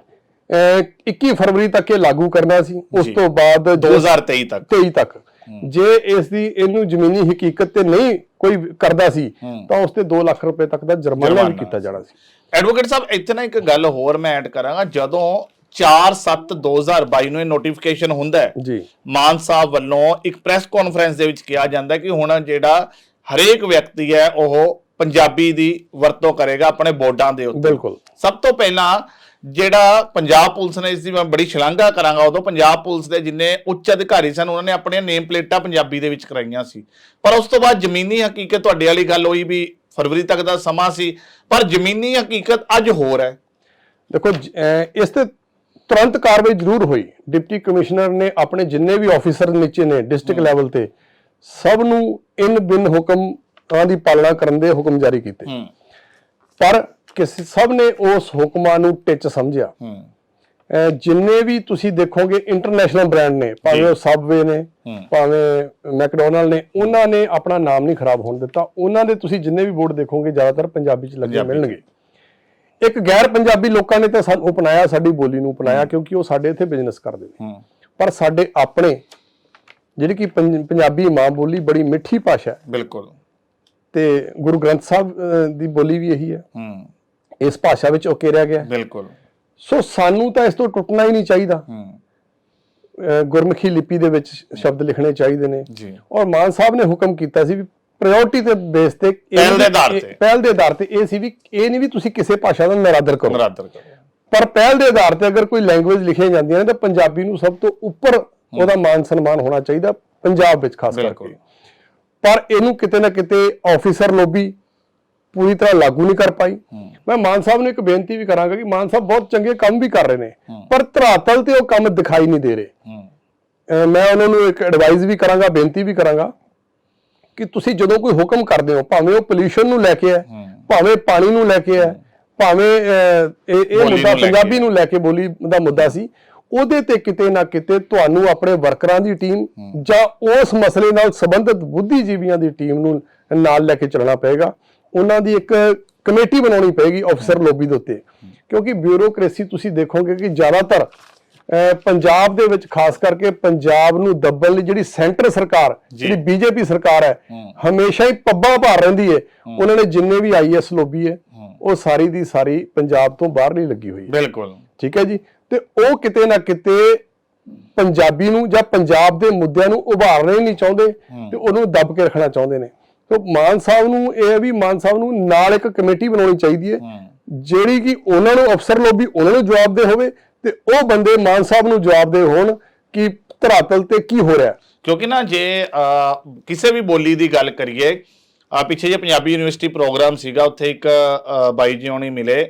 ਅਹ 21 ਫਰਵਰੀ ਤੱਕ ਇਹ ਲਾਗੂ ਕਰਨਾ ਸੀ ਉਸ। ਤੋਂ ਬਾਅਦ ਜਿਸ- 2023 ਤੱਕ। 23 ਤੱਕ। ਜੇ ਇਸ ਦੀ ਇਹਨੂੰ ਜ਼ਮੀਨੀ ਹਕੀਕਤ ਤੇ ਨਹੀਂ ਕੋਈ ਕਰਦਾ ਸੀ ਤਾਂ ਉਸ ਤੇ 2 ਲੱਖ ਰੁਪਏ ਤੱਕ ਦਾ ਜੁਰਮਾਨਾ ਵੀ ਕੀਤਾ ਜਾਣਾ ਸੀ। ਐਡਵੋਕੇਟ ਸਾਹਿਬ ਇੱਥੇ ਨਾ ਇੱਕ ਗੱਲ ਹੋਰ ਮੈਂ ਐਡ ਕਰਾਂਗਾ। ਜਦੋਂ 4/7/2022 ਨੂੰ ਇਹ ਨੋਟੀਫਿਕੇਸ਼ਨ ਹੁੰਦਾ ਹੈ ਜੀ। ਮਾਨ ਸਾਹਿਬ ਵੱਲੋਂ ਇੱਕ ਪ੍ਰੈਸ ਕਾਨਫਰੰਸ ਦੇ ਵਿੱਚ ਕਿਹਾ ਜਾਂਦਾ ਕਿ ਹੁਣ ਜਿਹੜਾ ਹਰੇਕ ਵਿਅਕਤੀ ਹੈ ਉਹ ਪੰਜਾਬੀ ਦੀ ਵਰਤੋਂ ਕਰੇਗਾ ਆਪਣੇ ਬੋਰਡਾਂ ਦੇ ਉੱਤੇ। ਬਿਲਕੁਲ। ਸਭ ਤੋਂ ਪਹਿਲਾਂ ਜਿਹੜਾ ਪੰਜਾਬ ਪੁਲਿਸ ਨੇ ਇਸ ਦੀ ਮੈਂ ਬੜੀ ਸ਼ਲਾਘਾ ਕਰਾਂਗਾ ਉਦੋਂ ਪੰਜਾਬ ਪੁਲਿਸ ਦੇ ਜਿੰਨੇ ਉੱਚ ਅਧਿਕਾਰੀ ਸਨ ਉਹਨਾਂ ਨੇ ਆਪਣੀਆਂ ਨੇਮ ਪਲੇਟਾਂ ਪੰਜਾਬੀ ਦੇ ਵਿੱਚ ਕਰਾਈਆਂ ਸੀ। ਪਰ ਉਸ ਤੋਂ ਬਾਅਦ ਜ਼ਮੀਨੀ ਹਕੀਕਤ ਤੁਹਾਡੇ ਵਾਲੀ ਗੱਲ ਹੋਈ ਵੀ ਫਰਵਰੀ ਤੱਕ ਦਾ ਸਮਾਂ ਸੀ ਪਰ ਜ਼ਮੀਨੀ ਹਕੀਕਤ ਅੱਜ ਹੋਰ ਹੈ। ਦੇਖੋ ਇਸ ਤੇ ਤੁਰੰਤ ਕਾਰਵਾਈ ਜ਼ਰੂਰ ਹੋਈ। ਡਿਪਟੀ ਕਮਿਸ਼ਨਰ ਨੇ ਆਪਣੇ ਜਿੰਨੇ ਵੀ ਆਫੀਸਰ ਨੀਚੇ ਨੇ ਡਿਸਟ੍ਰਿਕਟ ਲੈਵਲ ਤੇ ਸਭ ਨੂੰ ਇਨ ਬਿਨ ਹੁਕਮਾਂ ਦੀ ਪਾਲਣਾ ਕਰਨ ਦੇ ਹੁਕਮ ਜਾਰੀ ਕੀਤੇ। ਪਰ ਕਿਸੇ ਸਭ ਨੇ ਉਸ ਹੁਕਮਾਂ ਨੂੰ ਟਿੱਚ ਸਮਝਿਆ। ਜਿੰਨੇ ਵੀ ਤੁਸੀਂ ਦੇਖੋਗੇ ਇੰਟਰਨੈਸ਼ਨਲ ਬ੍ਰਾਂਡ ਨੇ ਭਾਵੇਂ ਉਹ ਸਬਵੇ ਨੇ ਭਾਵੇਂ ਮੈਕਡੋਨਲਡ ਨੇ ਉਹਨਾਂ ਨੇ ਆਪਣਾ ਨਾਮ ਨਹੀਂ ਖਰਾਬ ਹੋਣ ਦਿੱਤਾ। ਉਹਨਾਂ ਦੇ ਤੁਸੀਂ ਜਿੰਨੇ ਵੀ ਬੋਰਡ ਦੇਖੋਗੇ ਜ਼ਿਆਦਾਤਰ ਪੰਜਾਬੀ ਚ ਲੱਗੇ। ਮਿਲਣਗੇ। ਇੱਕ ਗੈਰ ਪੰਜਾਬੀ ਲੋਕਾਂ ਨੇ ਤਾਂ ਸਾਨੂੰ ਅਪਣਾਇਆ ਸਾਡੀ ਬੋਲੀ ਨੂੰ ਅਪਣਾਇਆ ਕਿਉਂਕਿ ਉਹ ਸਾਡੇ ਇੱਥੇ ਬਿਜ਼ਨਸ ਕਰਦੇ ਨੇ। ਪਰ ਸਾਡੇ ਆਪਣੇ ਜਿਹੜੀ ਕਿ ਪੰਜ- ਪੰਜਾਬੀ ਮਾਂ ਬੋਲੀ ਬੜੀ ਮਿੱਠੀ ਭਾਸ਼ਾ ਹੈ। ਬਿਲਕੁਲ। ਤੇ ਗੁਰੂ ਗ੍ਰੰਥ ਸਾਹਿਬ ਦੀ ਬੋਲੀ ਵੀ ਇਹੀ ਹੈ। ਹੂੰ। ਇਸ ਭਾਸ਼ਾ ਵਿੱਚ ਉਕੇਰਿਆ ਗਿਆ। ਬਿਲਕੁਲ। ਸੋ ਸਾਨੂੰ ਤਾਂ ਇਸ ਤੋਂ ਟੁੱਟਣਾ ਹੀ ਨਹੀਂ ਚਾਹੀਦਾ। ਗੁਰਮੁਖੀ ਲਿਪੀ ਦੇ ਵਿੱਚ ਸ਼ਬਦ ਲਿਖਣੇ ਚਾਹੀਦੇ ਨੇ। ਜੀ। ਔਰ ਮਾਨ ਸਾਹਿਬ ਨੇ ਹੁਕਮ ਕੀਤਾ ਸੀ ਵੀ ਪ੍ਰਾਇੋਰਟੀ ਦੇ ਬੇਸ ਤੇ ਪਹਿਲ ਦੇ ਆਧਾਰ ਤੇ। ਪਹਿਲ ਦੇ ਆਧਾਰ ਤੇ ਇਹ ਸੀ ਵੀ ਇਹ ਨਹੀਂ ਵੀ ਤੁਸੀਂ ਕਿਸੇ ਭਾਸ਼ਾ ਦਾ ਨਰਾਦਰ ਕਰੋ। ਨਰਾਦਰ ਕਰੋ। ਪਰ ਪਹਿਲ ਦੇ ਆਧਾਰ ਤੇ ਅਗਰ ਕੋਈ ਲੈਂਗੁਏਜ ਲਿਖੀਆਂ ਜਾਂਦੀਆਂ ਨੇ ਤਾਂ ਪੰਜਾਬੀ ਨੂੰ ਸਭ ਤੋਂ ਉੱਪਰ ਉਹਦਾ ਮਾਨ ਸਨਮਾਨ ਹੋਣਾ ਚਾਹੀਦਾ ਪੰਜਾਬ ਵਿੱਚ ਖਾਸ। ਕਰਕੇ। ਪਰ ਇਹਨੂੰ ਕਿਤੇ ਨਾ ਕਿਤੇ ਆਫੀਸਰ ਲੋਬੀ ਪੂਰੀ ਤਰ੍ਹਾਂ ਲਾਗੂ ਨਹੀਂ ਕਰ ਪਾਈ। ਮੈਂ ਮਾਨ ਸਾਹਿਬ ਨੂੰ ਇੱਕ ਬੇਨਤੀ ਵੀ ਕਰਾਂਗਾ ਕਿ ਮਾਨ ਸਾਹਿਬ ਬਹੁਤ ਚੰਗੇ ਕੰਮ ਵੀ ਕਰ ਰਹੇ ਨੇ ਪਰ ਧਰਾਤਲ ਤੇ ਉਹ ਕੰਮ ਦਿਖਾਈ ਨਹੀਂ ਦੇ ਰਹੇ। ਮੈਂ ਉਹਨਾਂ ਨੂੰ ਇੱਕ ਐਡਵਾਈਸ ਵੀ ਕਰਾਂਗਾ ਬੇਨਤੀ ਵੀ ਕਰਾਂਗਾ ਕਿ ਤੁਸੀਂ ਜਦੋਂ ਕੋਈ ਹੁਕਮ ਕਰਦੇ ਹੋ ਭਾਵੇਂ ਉਹ ਪੋਲੂਸ਼ਨ ਨੂੰ ਲੈ ਕੇ ਹੈ ਭਾਵੇਂ ਪਾਣੀ ਨੂੰ ਲੈ ਕੇ ਹੈ ਭਾਵੇਂ ਇਹ ਮੁੱਦਾ ਪੰਜਾਬੀ। ਨੂੰ ਲੈ ਕੇ ਬੋਲੀ ਦਾ ਮੁੱਦਾ ਸੀ ਉਹਦੇ ਤੇ ਕਿਤੇ ਨਾ ਕਿਤੇ ਤੁਹਾਨੂੰ ਆਪਣੇ ਵਰਕਰਾਂ ਦੀ ਟੀਮ ਜਾਂ ਉਸ ਮਸਲੇ ਨਾਲ ਸੰਬੰਧਿਤ ਬੁੱਧੀਜੀਵੀਆਂ ਦੀ ਟੀਮ ਨੂੰ ਨਾਲ ਲੈ ਕੇ ਚੱਲਣਾ ਪਏਗਾ। ਉਹਨਾਂ ਦੀ ਇੱਕ ਕਮੇਟੀ ਬਣਾਉਣੀ ਪਏਗੀ ਅਫਸਰ ਲੋਬੀ ਦੇ ਉੱਤੇ। ਕਿਉਂਕਿ ਬਿਊਰੋਕ੍ਰੇਸੀ ਤੁਸੀਂ ਦੇਖੋਗੇ ਕਿ ਜ਼ਿਆਦਾਤਰ ਪੰਜਾਬ ਦੇ ਵਿੱਚ ਖਾਸ ਕਰਕੇ ਪੰਜਾਬ ਨੂੰ ਦੱਬਣ ਲਈ ਜਿਹੜੀ ਸੈਂਟਰ ਸਰਕਾਰ ਜਿਹੜੀ ਬੀਜੇਪੀ ਸਰਕਾਰ ਹੈ ਹਮੇਸ਼ਾ ਹੀ ਪੱਬਾਂ ਭਾਰ ਰਹਿੰਦੀ ਹੈ। ਉਹਨਾਂ ਨੇ ਜਿੰਨੇ ਵੀ ਆਈਐਸ ਲੋਬੀ ਹੈ। ਉਹ ਸਾਰੀ ਦੀ ਸਾਰੀ ਪੰਜਾਬ ਤੋਂ ਬਾਹਰ ਨਹੀਂ ਲੱਗੀ ਹੋਈ ਬਿਲਕੁਲ। ਠੀਕ ਹੈ ਜੀ? ਤੇ ਉਹ ਕਿਤੇ ਨਾ ਕਿਤੇ ਪੰਜਾਬੀ ਨੂੰ ਜਾਂ ਪੰਜਾਬ ਦੇ ਮੁੱਦਿਆਂ ਨੂੰ ਉਭਾਰਨਾ ਹੀ ਨਹੀਂ ਚਾਹੁੰਦੇ ਤੇ ਉਹਨੂੰ ਦੱਬ ਕੇ ਰੱਖਣਾ ਚਾਹੁੰਦੇ ਨੇ। ਤੇ ਮਾਨ ਸਾਹਿਬ ਨੂੰ ਇਹ ਹੈ ਵੀ ਮਾਨ ਸਾਹਿਬ ਨੂੰ ਨਾਲ ਇੱਕ ਕਮੇਟੀ ਬਣਾਉਣੀ ਚਾਹੀਦੀ ਹੈ ਜਿਹੜੀ ਕਿ ਉਹਨਾਂ ਨੂੰ ਅਫਸਰ ਲੋਬੀ ਉਹਨਾਂ ਨੂੰ ਜਵਾਬਦੇ ਹੋਵੇ ਤੇ ਉਹ ਬੰਦੇ ਮਾਨ ਸਾਹਿਬ ਨੂੰ ਜਵਾਬਦੇ ਹੋਣ ਕਿ ਧਰਾਤਲ ਤੇ ਕੀ ਹੋ ਰਿਹਾ। ਕਿਉਂਕਿ ਨਾ ਜੇ ਕਿਸੇ ਵੀ ਬੋਲੀ ਦੀ ਗੱਲ ਕਰੀਏ ਆ ਪਿੱਛੇ ਜੇ ਪੰਜਾਬੀ ਯੂਨੀਵਰਸਿਟੀ ਪ੍ਰੋਗਰਾਮ ਸੀਗਾ ਉੱਥੇ ਇੱਕ ਬਾਈ ਜੀ ਹੋਣੀ ਮਿਲੇ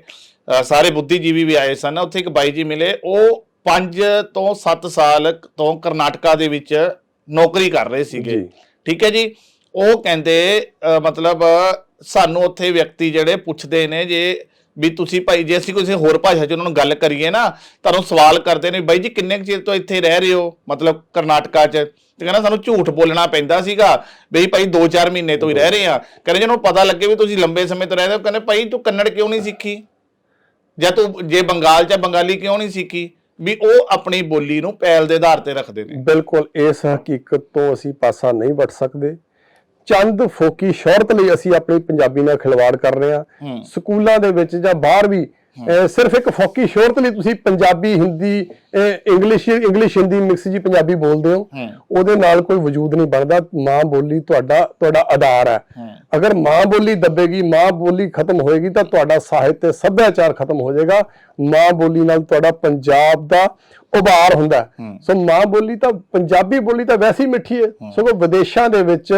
ਸਾਰੇ ਬੁੱਧੀਜੀਵੀ ਵੀ ਆਏ ਸਨ ਉੱਥੇ ਇੱਕ ਬਾਈ ਜੀ ਮਿਲੇ ਉਹ 5 ਤੋਂ 7 ਸਾਲ ਤੋਂ ਕਰਨਾਟਕਾ ਦੇ ਵਿੱਚ ਨੌਕਰੀ ਕਰ ਰਹੇ ਸੀਗੇ। ਠੀਕ ਹੈ ਜੀ ਉਹ ਕਹਿੰਦੇ ਮਤਲਬ ਸਾਨੂੰ ਉੱਥੇ ਵਿਅਕਤੀ ਜਿਹੜੇ ਪੁੱਛਦੇ ਨੇ ਜੇ ਵੀ ਤੁਸੀਂ ਭਾਈ, ਜੇ ਅਸੀਂ ਕਿਸੇ ਹੋਰ ਭਾਸ਼ਾ 'ਚ ਉਹਨਾਂ ਨੂੰ ਗੱਲ ਕਰੀਏ ਨਾ, ਤੁਹਾਨੂੰ ਸਵਾਲ ਕਰਦੇ ਨੇ, ਬਾਈ ਜੀ, ਕਿੰਨੇ ਕੁ ਚਿਰ ਤੋਂ ਇੱਥੇ ਰਹਿ ਰਹੇ ਹੋ? ਮਤਲਬ ਕਰਨਾਟਕਾ 'ਚ। ਤੇ ਕਹਿੰਦਾ, ਸਾਨੂੰ ਝੂਠ ਬੋਲਣਾ ਪੈਂਦਾ ਸੀਗਾ ਬਈ ਭਾਈ 2-4 ਮਹੀਨੇ ਤੋਂ ਹੀ ਰਹਿ ਰਹੇ ਆ ਕਹਿੰਦੇ ਜਿਹਨੂੰ ਪਤਾ ਲੱਗੇ ਵੀ ਤੁਸੀਂ ਲੰਬੇ ਸਮੇਂ ਤੋਂ ਰਹਿ ਰਹੇ ਹੋ, ਕਹਿੰਦੇ, ਭਾਈ, ਤੂੰ ਕੰਨੜ ਕਿਉਂ ਨਹੀਂ ਸਿੱਖੀ? ਜਾਂ ਤੂੰ ਜੇ ਬੰਗਾਲ 'ਚ ਬੰਗਾਲੀ ਕਿਉਂ ਨਹੀਂ ਸਿੱਖੀ? ਵੀ ਉਹ ਆਪਣੀ ਬੋਲੀ ਨੂੰ ਪੈਲ ਦੇ ਆਧਾਰ ਤੇ ਰੱਖਦੇ ਨੇ। ਬਿਲਕੁਲ, ਇਸ ਹਕੀਕਤ ਤੋਂ ਅਸੀਂ ਪਾਸਾ ਨਹੀਂ ਵੱਟ ਸਕਦੇ। ਚੰਦ ਫੋਕੀ ਸ਼ੌਹਰਤ ਲਈ ਅਸੀਂ ਆਪਣੀ ਪੰਜਾਬੀ ਨਾਲ ਖਿਲਵਾੜ ਕਰ ਰਹੇ ਹਾਂ। ਸਕੂਲਾਂ ਦੇ ਵਿੱਚ ਜਾਂ ਬਾਹਰ ਵੀ ਸਿਰਫ ਇੱਕ ਫੋਕੀ ਸ਼ੌਹਰਤ ਲਈ ਤੁਸੀਂ Punjabi Hindi English English Hindi mix ਜੀ ਪੰਜਾਬੀ ਬੋਲਦੇ ਹੋ। ਉਹਦੇ ਨਾਲ ਕੋਈ ਵਜੂਦ ਨਹੀਂ ਬਣਦਾ ਮਾਂ ਬੋਲੀ ਤੁਹਾਡਾ ਤੁਹਾਡਾ ਆਧਾਰ ਹੂੰ। ਅਗਰ ਮਾਂ ਬੋਲੀ ਦੱਬੇਗੀ ਮਾਂ ਬੋਲੀ ਖਤਮ ਹੋਏਗੀ ਤਾਂ ਤੁਹਾਡਾ ਸਾਹਿਤ ਤੇ ਸੱਭਿਆਚਾਰ ਖਤਮ ਹੋ ਜਾਏਗਾ ਮਾਂ ਬੋਲੀ ਨਾਲ ਤੁਹਾਡਾ ਪੰਜਾਬ ਦਾ ਉਭਾਰ ਹੁੰਦਾ। ਸੋ ਮਾਂ ਬੋਲੀ ਤਾਂ ਪੰਜਾਬੀ ਬੋਲੀ ਤਾਂ ਵੈਸੇ ਹੀ ਮਿੱਠੀ ਹੈ। ਸਗੋਂ ਵਿਦੇਸ਼ਾਂ ਦੇ ਵਿੱਚ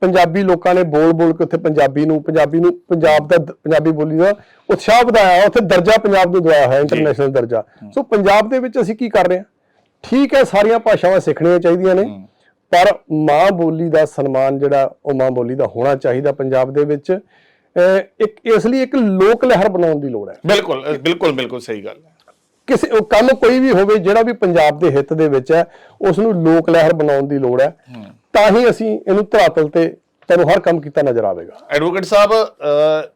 ਪੰਜਾਬੀ ਲੋਕਾਂ ਨੇ ਬੋਲ ਬੋਲ ਕੇ ਉੱਥੇ ਪੰਜਾਬੀ ਨੂੰ ਪੰਜਾਬੀ ਨੂੰ ਪੰਜਾਬ ਦਾ ਪੰਜਾਬੀ ਬੋਲੀ ਦਾ ਉਤਸ਼ਾਹ ਵਧਾਇਆ ਉੱਥੇ ਦਰਜਾ ਪੰਜਾਬ ਨੂੰ ਦਵਾਇਆ ਹੋਇਆ ਇੰਟਰਨੈਸ਼ਨਲ ਦਰਜਾ। ਸੋ ਪੰਜਾਬ ਦੇ ਵਿੱਚ ਅਸੀਂ ਕੀ ਕਰ ਰਹੇ ਹਾਂ? ਠੀਕ ਹੈ ਸਾਰੀਆਂ ਭਾਸ਼ਾਵਾਂ ਸਿੱਖਣੀਆਂ ਚਾਹੀਦੀਆਂ ਨੇ ਪਰ ਮਾਂ ਬੋਲੀ ਦਾ ਸਨਮਾਨ ਜਿਹੜਾ ਉਹ ਮਾਂ ਬੋਲੀ ਦਾ ਹੋਣਾ ਚਾਹੀਦਾ ਪੰਜਾਬ ਦੇ ਵਿੱਚ। ਇੱਕ ਇਸ ਲਈ ਇੱਕ ਲੋਕ ਲਹਿਰ ਬਣਾਉਣ ਦੀ ਲੋੜ ਹੈ। ਬਿਲਕੁਲ ਬਿਲਕੁਲ ਬਿਲਕੁਲ ਸਹੀ ਗੱਲ ਹੈ। ਕਿਸੇ ਕੰਮ ਕੋਈ ਵੀ ਹੋਵੇ ਜਿਹੜਾ ਵੀ ਪੰਜਾਬ ਦੇ ਹਿੱਤ ਦੇ ਵਿੱਚ ਹੈ ਉਸ ਨੂੰ ਲੋਕ ਲਹਿਰ ਬਣਾਉਣ ਦੀ ਲੋੜ ਹੈ। ਤਾਂ ਹੀ ਅਸੀਂ ਇਹਨੂੰ ਧਰਾਤਲ ਤੇ ਤੁਹਾਨੂੰ ਹਰ ਕੰਮ ਕੀਤਾ ਨਜ਼ਰ ਆਵੇਗਾ। ਐਡਵੋਕੇਟ ਸਾਹਿਬ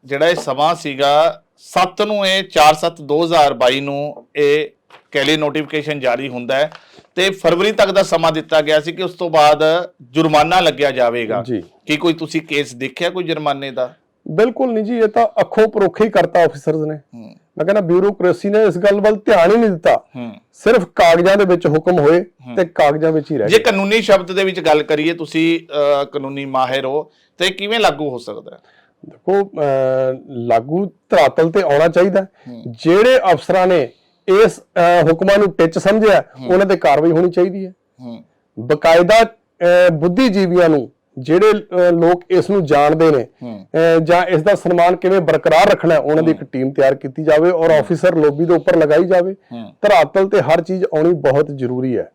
ਜਿਹੜਾ ਇਹ ਸਮਾਂ ਸੀਗਾ 7 ਨੂੰ ਇਹ 4/7/2022 ਨੂੰ ਇਹ ਕੈਲੀ ਨੋਟੀਫਿਕੇਸ਼ਨ ਜਾਰੀ ਹੁੰਦਾ ਹੈ ਤੇ ਫਰਵਰੀ ਤੱਕ ਦਾ ਸਮਾਂ ਦਿੱਤਾ ਗਿਆ ਸੀ ਕਿ ਉਸ ਤੋਂ ਬਾਅਦ ਜੁਰਮਾਨਾ ਲੱਗਿਆ ਜਾਵੇਗਾ। ਕੀ ਕੋਈ ਤੁਸੀਂ ਕੇਸ ਦੇਖਿਆ ਕੋਈ ਜੁਰਮਾਨੇ ਦਾ? ਬਿਲਕੁਲ ਨਹੀਂ ਜੀ ਇਹ ਤਾਂ ਅੱਖੋਂ ਪਰੋਖੇ ਹੀ ਕਰਤਾ ਆਫੀਸਰਸ ਨੇ। ਮੈਂ ਕਹਿੰਦਾ ਬਿਊਰੋਕ੍ਰੇਸੀ ਨੇ ਇਸ ਗੱਲ ਵੱਲ ਧਿਆਨ ਹੀ ਨਹੀਂ ਦਿੱਤਾ। ਸਿਰਫ ਕਾਗਜ਼ਾਂ ਦੇ ਵਿੱਚ ਹੁਕਮ ਹੋਏ ਤੇ ਕਾਗਜ਼ਾਂ ਵਿੱਚ ਹੀ ਰਹਿ ਜੇ ਕਾਨੂੰਨੀ ਸ਼ਬਦ ਦੇ ਵਿੱਚ ਗੱਲ ਕਰੀਏ ਤੁਸੀਂ ਕਾਨੂੰਨੀ ਮਾਹਿਰ ਹੋ ਤੇ ਕਿਵੇਂ ਲਾਗੂ ਹੋ ਸਕਦਾ ਹੈ? ਦੇਖੋ ਲਾਗੂ ਧਰਾਤਲ ਤੇ ਆਉਣਾ ਚਾਹੀਦਾ। ਜਿਹੜੇ ਅਫਸਰਾਂ ਨੇ ਇਸ ਹੁਕਮਾਂ ਨੂੰ ਟਿੱਚ ਸਮਝਿਆ ਉਹਨਾਂ ਤੇ ਕਾਰਵਾਈ ਹੋਣੀ ਚਾਹੀਦੀ ਹੈ। ਬਕਾਇਦਾ ਬੁੱਧੀਜੀਵੀਆਂ ਨੂੰ ਜਿਹੜੇ ਲੋਕ ਇਸ ਨੂੰ ਜਾਣਦੇ ਨੇ ਜਾਂ ਇਸ ਦਾ ਸਨਮਾਨ ਕਿਵੇਂ ਬਰਕਰਾਰ ਰੱਖਣਾ ਹੈ, ਉਹਨਾਂ ਦੀ ਇੱਕ ਟੀਮ ਤਿਆਰ ਕੀਤੀ ਜਾਵੇ ਔਰ ਆਫੀਸਰ ਲੋਬੀ ਦੇ ਉੱਪਰ ਲਗਾਈ ਜਾਵੇ। ਧਰਾਤਲ ਤੇ ਹਰ ਚੀਜ਼ ਆਉਣੀ ਬਹੁਤ ਜ਼ਰੂਰੀ ਹੈ।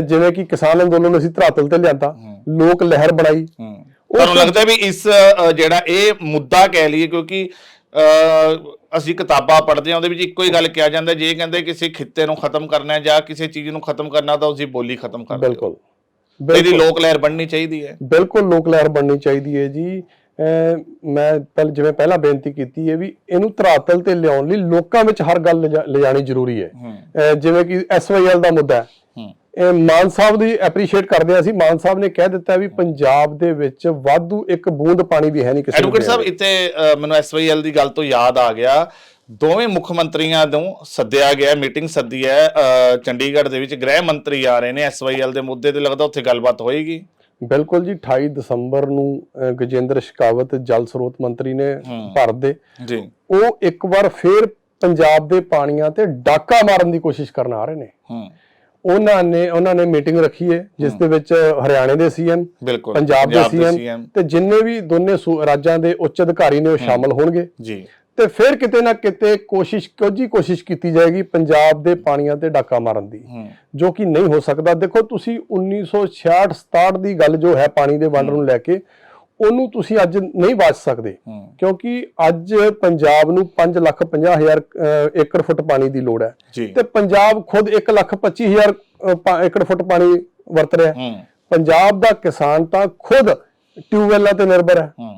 ਜਿਵੇਂ ਕਿ ਕਿਸਾਨ ਅੰਦੋਲਨ ਅਸੀਂ ਧਰਾਤਲ ਤੇ ਲਿਆਂਦਾ ਲੋਕ ਲਹਿਰ ਬਣਾਈ। ਹੂੰ। ਤੁਹਾਨੂੰ ਲੱਗਦਾ ਵੀ ਇਸ ਜਿਹੜਾ ਇਹ ਮੁੱਦਾ ਕਹਿ ਲਈਏ ਕਿਉਂਕਿ ਅਸੀਂ ਕਿਤਾਬਾਂ ਪੜ੍ਹਦੇ ਹਾਂ ਉਹਦੇ ਵਿੱਚ ਇੱਕੋ ਹੀ ਗੱਲ ਕਿਹਾ ਜਾਂਦਾ ਜੇ ਕਹਿੰਦੇ ਕਿਸੇ ਖਿੱਤੇ ਨੂੰ ਖਤਮ ਕਰਨਾ ਹੈ ਜਾਂ ਕਿਸੇ ਚੀਜ਼ ਨੂੰ ਖਤਮ ਕਰਨਾ ਤਾਂ ਉਸਦੀ ਬੋਲੀ ਖਤਮ ਕਰ ਦਿਓ। ਬਿਲਕੁਲ। ਇਹਦੀ ਲੋਕ ਲਹਿਰ ਬਣਨੀ ਚਾਹੀਦੀ ਹੈ। ਬਿਲਕੁਲ ਲੋਕ ਲਹਿਰ ਬਣਨੀ ਚਾਹੀਦੀ ਹੈ ਜੀ। ਮੈਂ ਪਹਿਲ ਜਿਵੇਂ ਪਹਿਲਾਂ ਬੇਨਤੀ ਕੀਤੀ ਹੈ ਵੀ ਇਹਨੂੰ ਧਰਾਤਲ ਤੇ ਲਿਆਉਣ ਲਈ ਲੋਕਾਂ ਵਿੱਚ ਹਰ ਗੱਲ ਲਿਜਾ- ਲਿਜਾਣੀ ਜ਼ਰੂਰੀ ਹੈ। ਜਿਵੇਂ ਕਿ ਐਸਵਾਈਐਲ ਦਾ ਮੁੱਦਾ ਇਹ ਮਾਨ ਸਾਹਿਬ ਦੀ ਐਪਰੀਸ਼ੀਏਟ ਕਰਦੇ ਹਾਂ ਅਸੀਂ। ਮਾਨ ਸਾਹਿਬ ਨੇ ਕਹਿ ਦਿੱਤਾ ਵੀ ਪੰਜਾਬ ਦੇ ਵਿੱਚ ਵਾਧੂ ਇੱਕ ਬੂੰਦ ਪਾਣੀ ਵੀ ਹੈ ਨਹੀਂ ਕਿਸੇ ਨੂੰ ਐਡਵੋਕੇਟ ਸਾਹਿਬ। ਇੱਥੇ ਮੈਨੂੰ ਐਸਵਾਈਐਲ ਦੀ ਗੱਲ ਤੋਂ ਯਾਦ ਆ ਗਿਆ। ਦੋਵੇਂ ਮੁੱਖ ਮੰਤਰੀਆਂ ਨੂੰ ਸੱਦਿਆ ਗਿਆ ਮੀਟਿੰਗ ਸੱਦੀ ਹੈ। ਚੰਡੀਗੜ੍ਹ ਦੇ ਵਿੱਚ ਗ੍ਰਹਿ ਮੰਤਰੀ ਆ ਰਹੇ ਨੇ ਐਸਵਾਈਐਲ ਦੇ ਮੁੱਦੇ ਤੇ ਲੱਗਦਾ ਉੱਥੇ ਗੱਲਬਾਤ ਹੋਏਗੀ। ਬਿਲਕੁਲ ਜੀ 28 ਦਸੰਬਰ ਨੂੰ ਗਜੇਂਦਰ ਸ਼ਿਕਾਵਤ ਜਲ ਸਰੋਤ ਮੰਤਰੀ ਨੇ ਭਾਰਤ ਦੇ। ਜੀ। ਉਹ ਇੱਕ ਵਾਰ ਫੇਰ ਪੰਜਾਬ ਦੇ ਪਾਣੀਆਂ ਤੇ ਡਾਕਾ ਮਾਰਨ ਦੀ ਕੋਸ਼ਿਸ਼ ਕਰਨ ਆ ਰਹੇ ਨੇ। ਹੂੰ। ਉਹਨਾਂ ਨੇ ਉਹਨਾਂ ਨੇ ਮੀਟਿੰਗ ਰੱਖੀ ਹੈ ਜਿਸ ਦੇ ਵਿੱਚ ਹਰਿਆਣੇ ਦੇ ਸੀਐਮ ਪੰਜਾਬ ਦੇ ਸੀਐਮ ਤੇ ਜਿੰਨੇ ਵੀ ਦੋਨੇ ਰਾਜਾਂ ਦੇ ਉੱਚ ਅਧਿਕਾਰੀ ਨੇ ਉਹ ਸ਼ਾਮਲ ਹੋਣਗੇ। ਜੀ। ਤੇ ਫਿਰ ਕਿਤੇ ਨਾ ਕਿਤੇ ਕੋਸ਼ਿਸ਼ ਕੋਜੀ ਕੋਸ਼ਿਸ਼ ਕੀਤੀ ਜਾਏਗੀ ਪੰਜਾਬ ਦੇ ਪਾਣੀਆਂ ਤੇ ਡਾਕਾ ਮਾਰਨ ਦੀ ਜੋ ਕਿ ਨਹੀਂ ਹੋ ਸਕਦਾ। ਦੇਖੋ ਤੁਸੀਂ 1966 67 ਦੀ ਗੱਲ ਜੋ ਹੈ ਪਾਣੀ ਦੇ ਵੰਡ ਨੂੰ ਲੈ ਕੇ ਉਹਨੂੰ ਤੁਸੀਂ ਅੱਜ ਨਹੀਂ ਬਾਚ ਸਕਦੇ ਕਿਉਂਕਿ ਅੱਜ ਪੰਜਾਬ ਨੂੰ 5 ਲੱਖ 50 ਹਜ਼ਾਰ ਏਕੜ ਫੁੱਟ ਪਾਣੀ ਦੀ ਲੋੜ ਹੈ। ਤੇ ਪੰਜਾਬ ਖੁਦ 1 ਲੱਖ 25 ਹਜ਼ਾਰ ਏਕੜ ਫੁੱਟ ਪਾਣੀ ਵਰਤ ਰਿਹਾ ਹੈ। ਪੰਜਾਬ ਦਾ ਕਿਸਾਨ ਤਾਂ ਖੁਦ ਟਿਊਬਵੈਲਾਂ ਤੇ ਨਿਰਭਰ ਹੂੰ।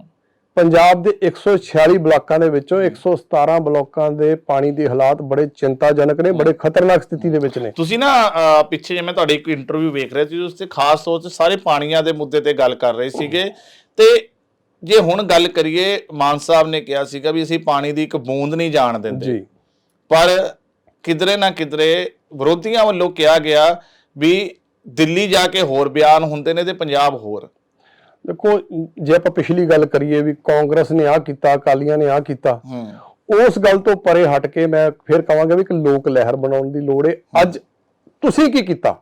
ਪੰਜਾਬ ਦੇ 146 ਬਲਾਕਾਂ ਦੇ ਵਿੱਚੋਂ 117 ਬਲਾਕਾਂ ਦੇ ਪਾਣੀ ਦੇ ਹਾਲਾਤ ਬੜੇ ਚਿੰਤਾਜਨਕ ਨੇ ਬੜੇ ਖਤਰਨਾਕ ਸਥਿਤੀ ਦੇ ਵਿੱਚ ਨੇ। ਤੁਸੀਂ ਨਾ ਪਿੱਛੇ ਜੇ ਮੈਂ ਤੁਹਾਡੀ ਇੱਕ ਇੰਟਰਵਿਊ ਵੇਖ ਰਿਹਾ ਸੀ ਉਸ ਤੇ ਖਾਸ ਤੌਰ ਤੇ ਸਾਰੇ ਪਾਣੀਆਂ ਦੇ ਮੁੱਦੇ ਤੇ ਗੱਲ ਕਰ ਰਹੇ ਸੀਗੇ। ਤੇ ਜੇ ਹੁਣ ਗੱਲ ਕਰੀਏ ਮਾਨ ਸਾਹਿਬ ਨੇ ਕਿਹਾ ਸੀਗਾ ਵੀ ਅਸੀਂ ਪਾਣੀ ਦੀ ਇੱਕ ਬੂੰਦ ਨਹੀਂ ਜਾਣ ਦਿੰਦੇ। ਜੀ। ਪਰ ਕਿਧਰੇ ਨਾ ਕਿਧਰੇ ਵਿਰੋਧੀਆਂ ਵੱਲੋਂ ਕਿਹਾ ਗਿਆ ਵੀ ਦਿੱਲੀ ਜਾ ਕੇ ਹੋਰ ਬਿਆਨ ਹੁੰਦੇ ਨੇ ਤੇ ਪੰਜਾਬ ਹੋਰ। ਦੇਖੋ ਜੇ ਆਪਾਂ ਪਿਛਲੀ ਗੱਲ ਕਰੀਏ ਵੀ ਕਾਂਗਰਸ ਨੇ ਆ ਕੀਤਾ ਅਕਾਲੀਆਂ ਨੇ ਆ ਕੀਤਾ ਉਸ ਗੱਲ ਤੋਂ ਪਰੇ ਹਟ ਕੇ ਮੈਂ ਫਿਰ ਕਹਾਂਗਾ ਵੀ ਇੱਕ ਲੋਕ ਲਹਿਰ ਬਣਾਉਣ ਦੀ ਲੋੜ ਹੈ। ਅੱਜ ਤੁਸੀਂ ਕੀ ਕੀਤਾ?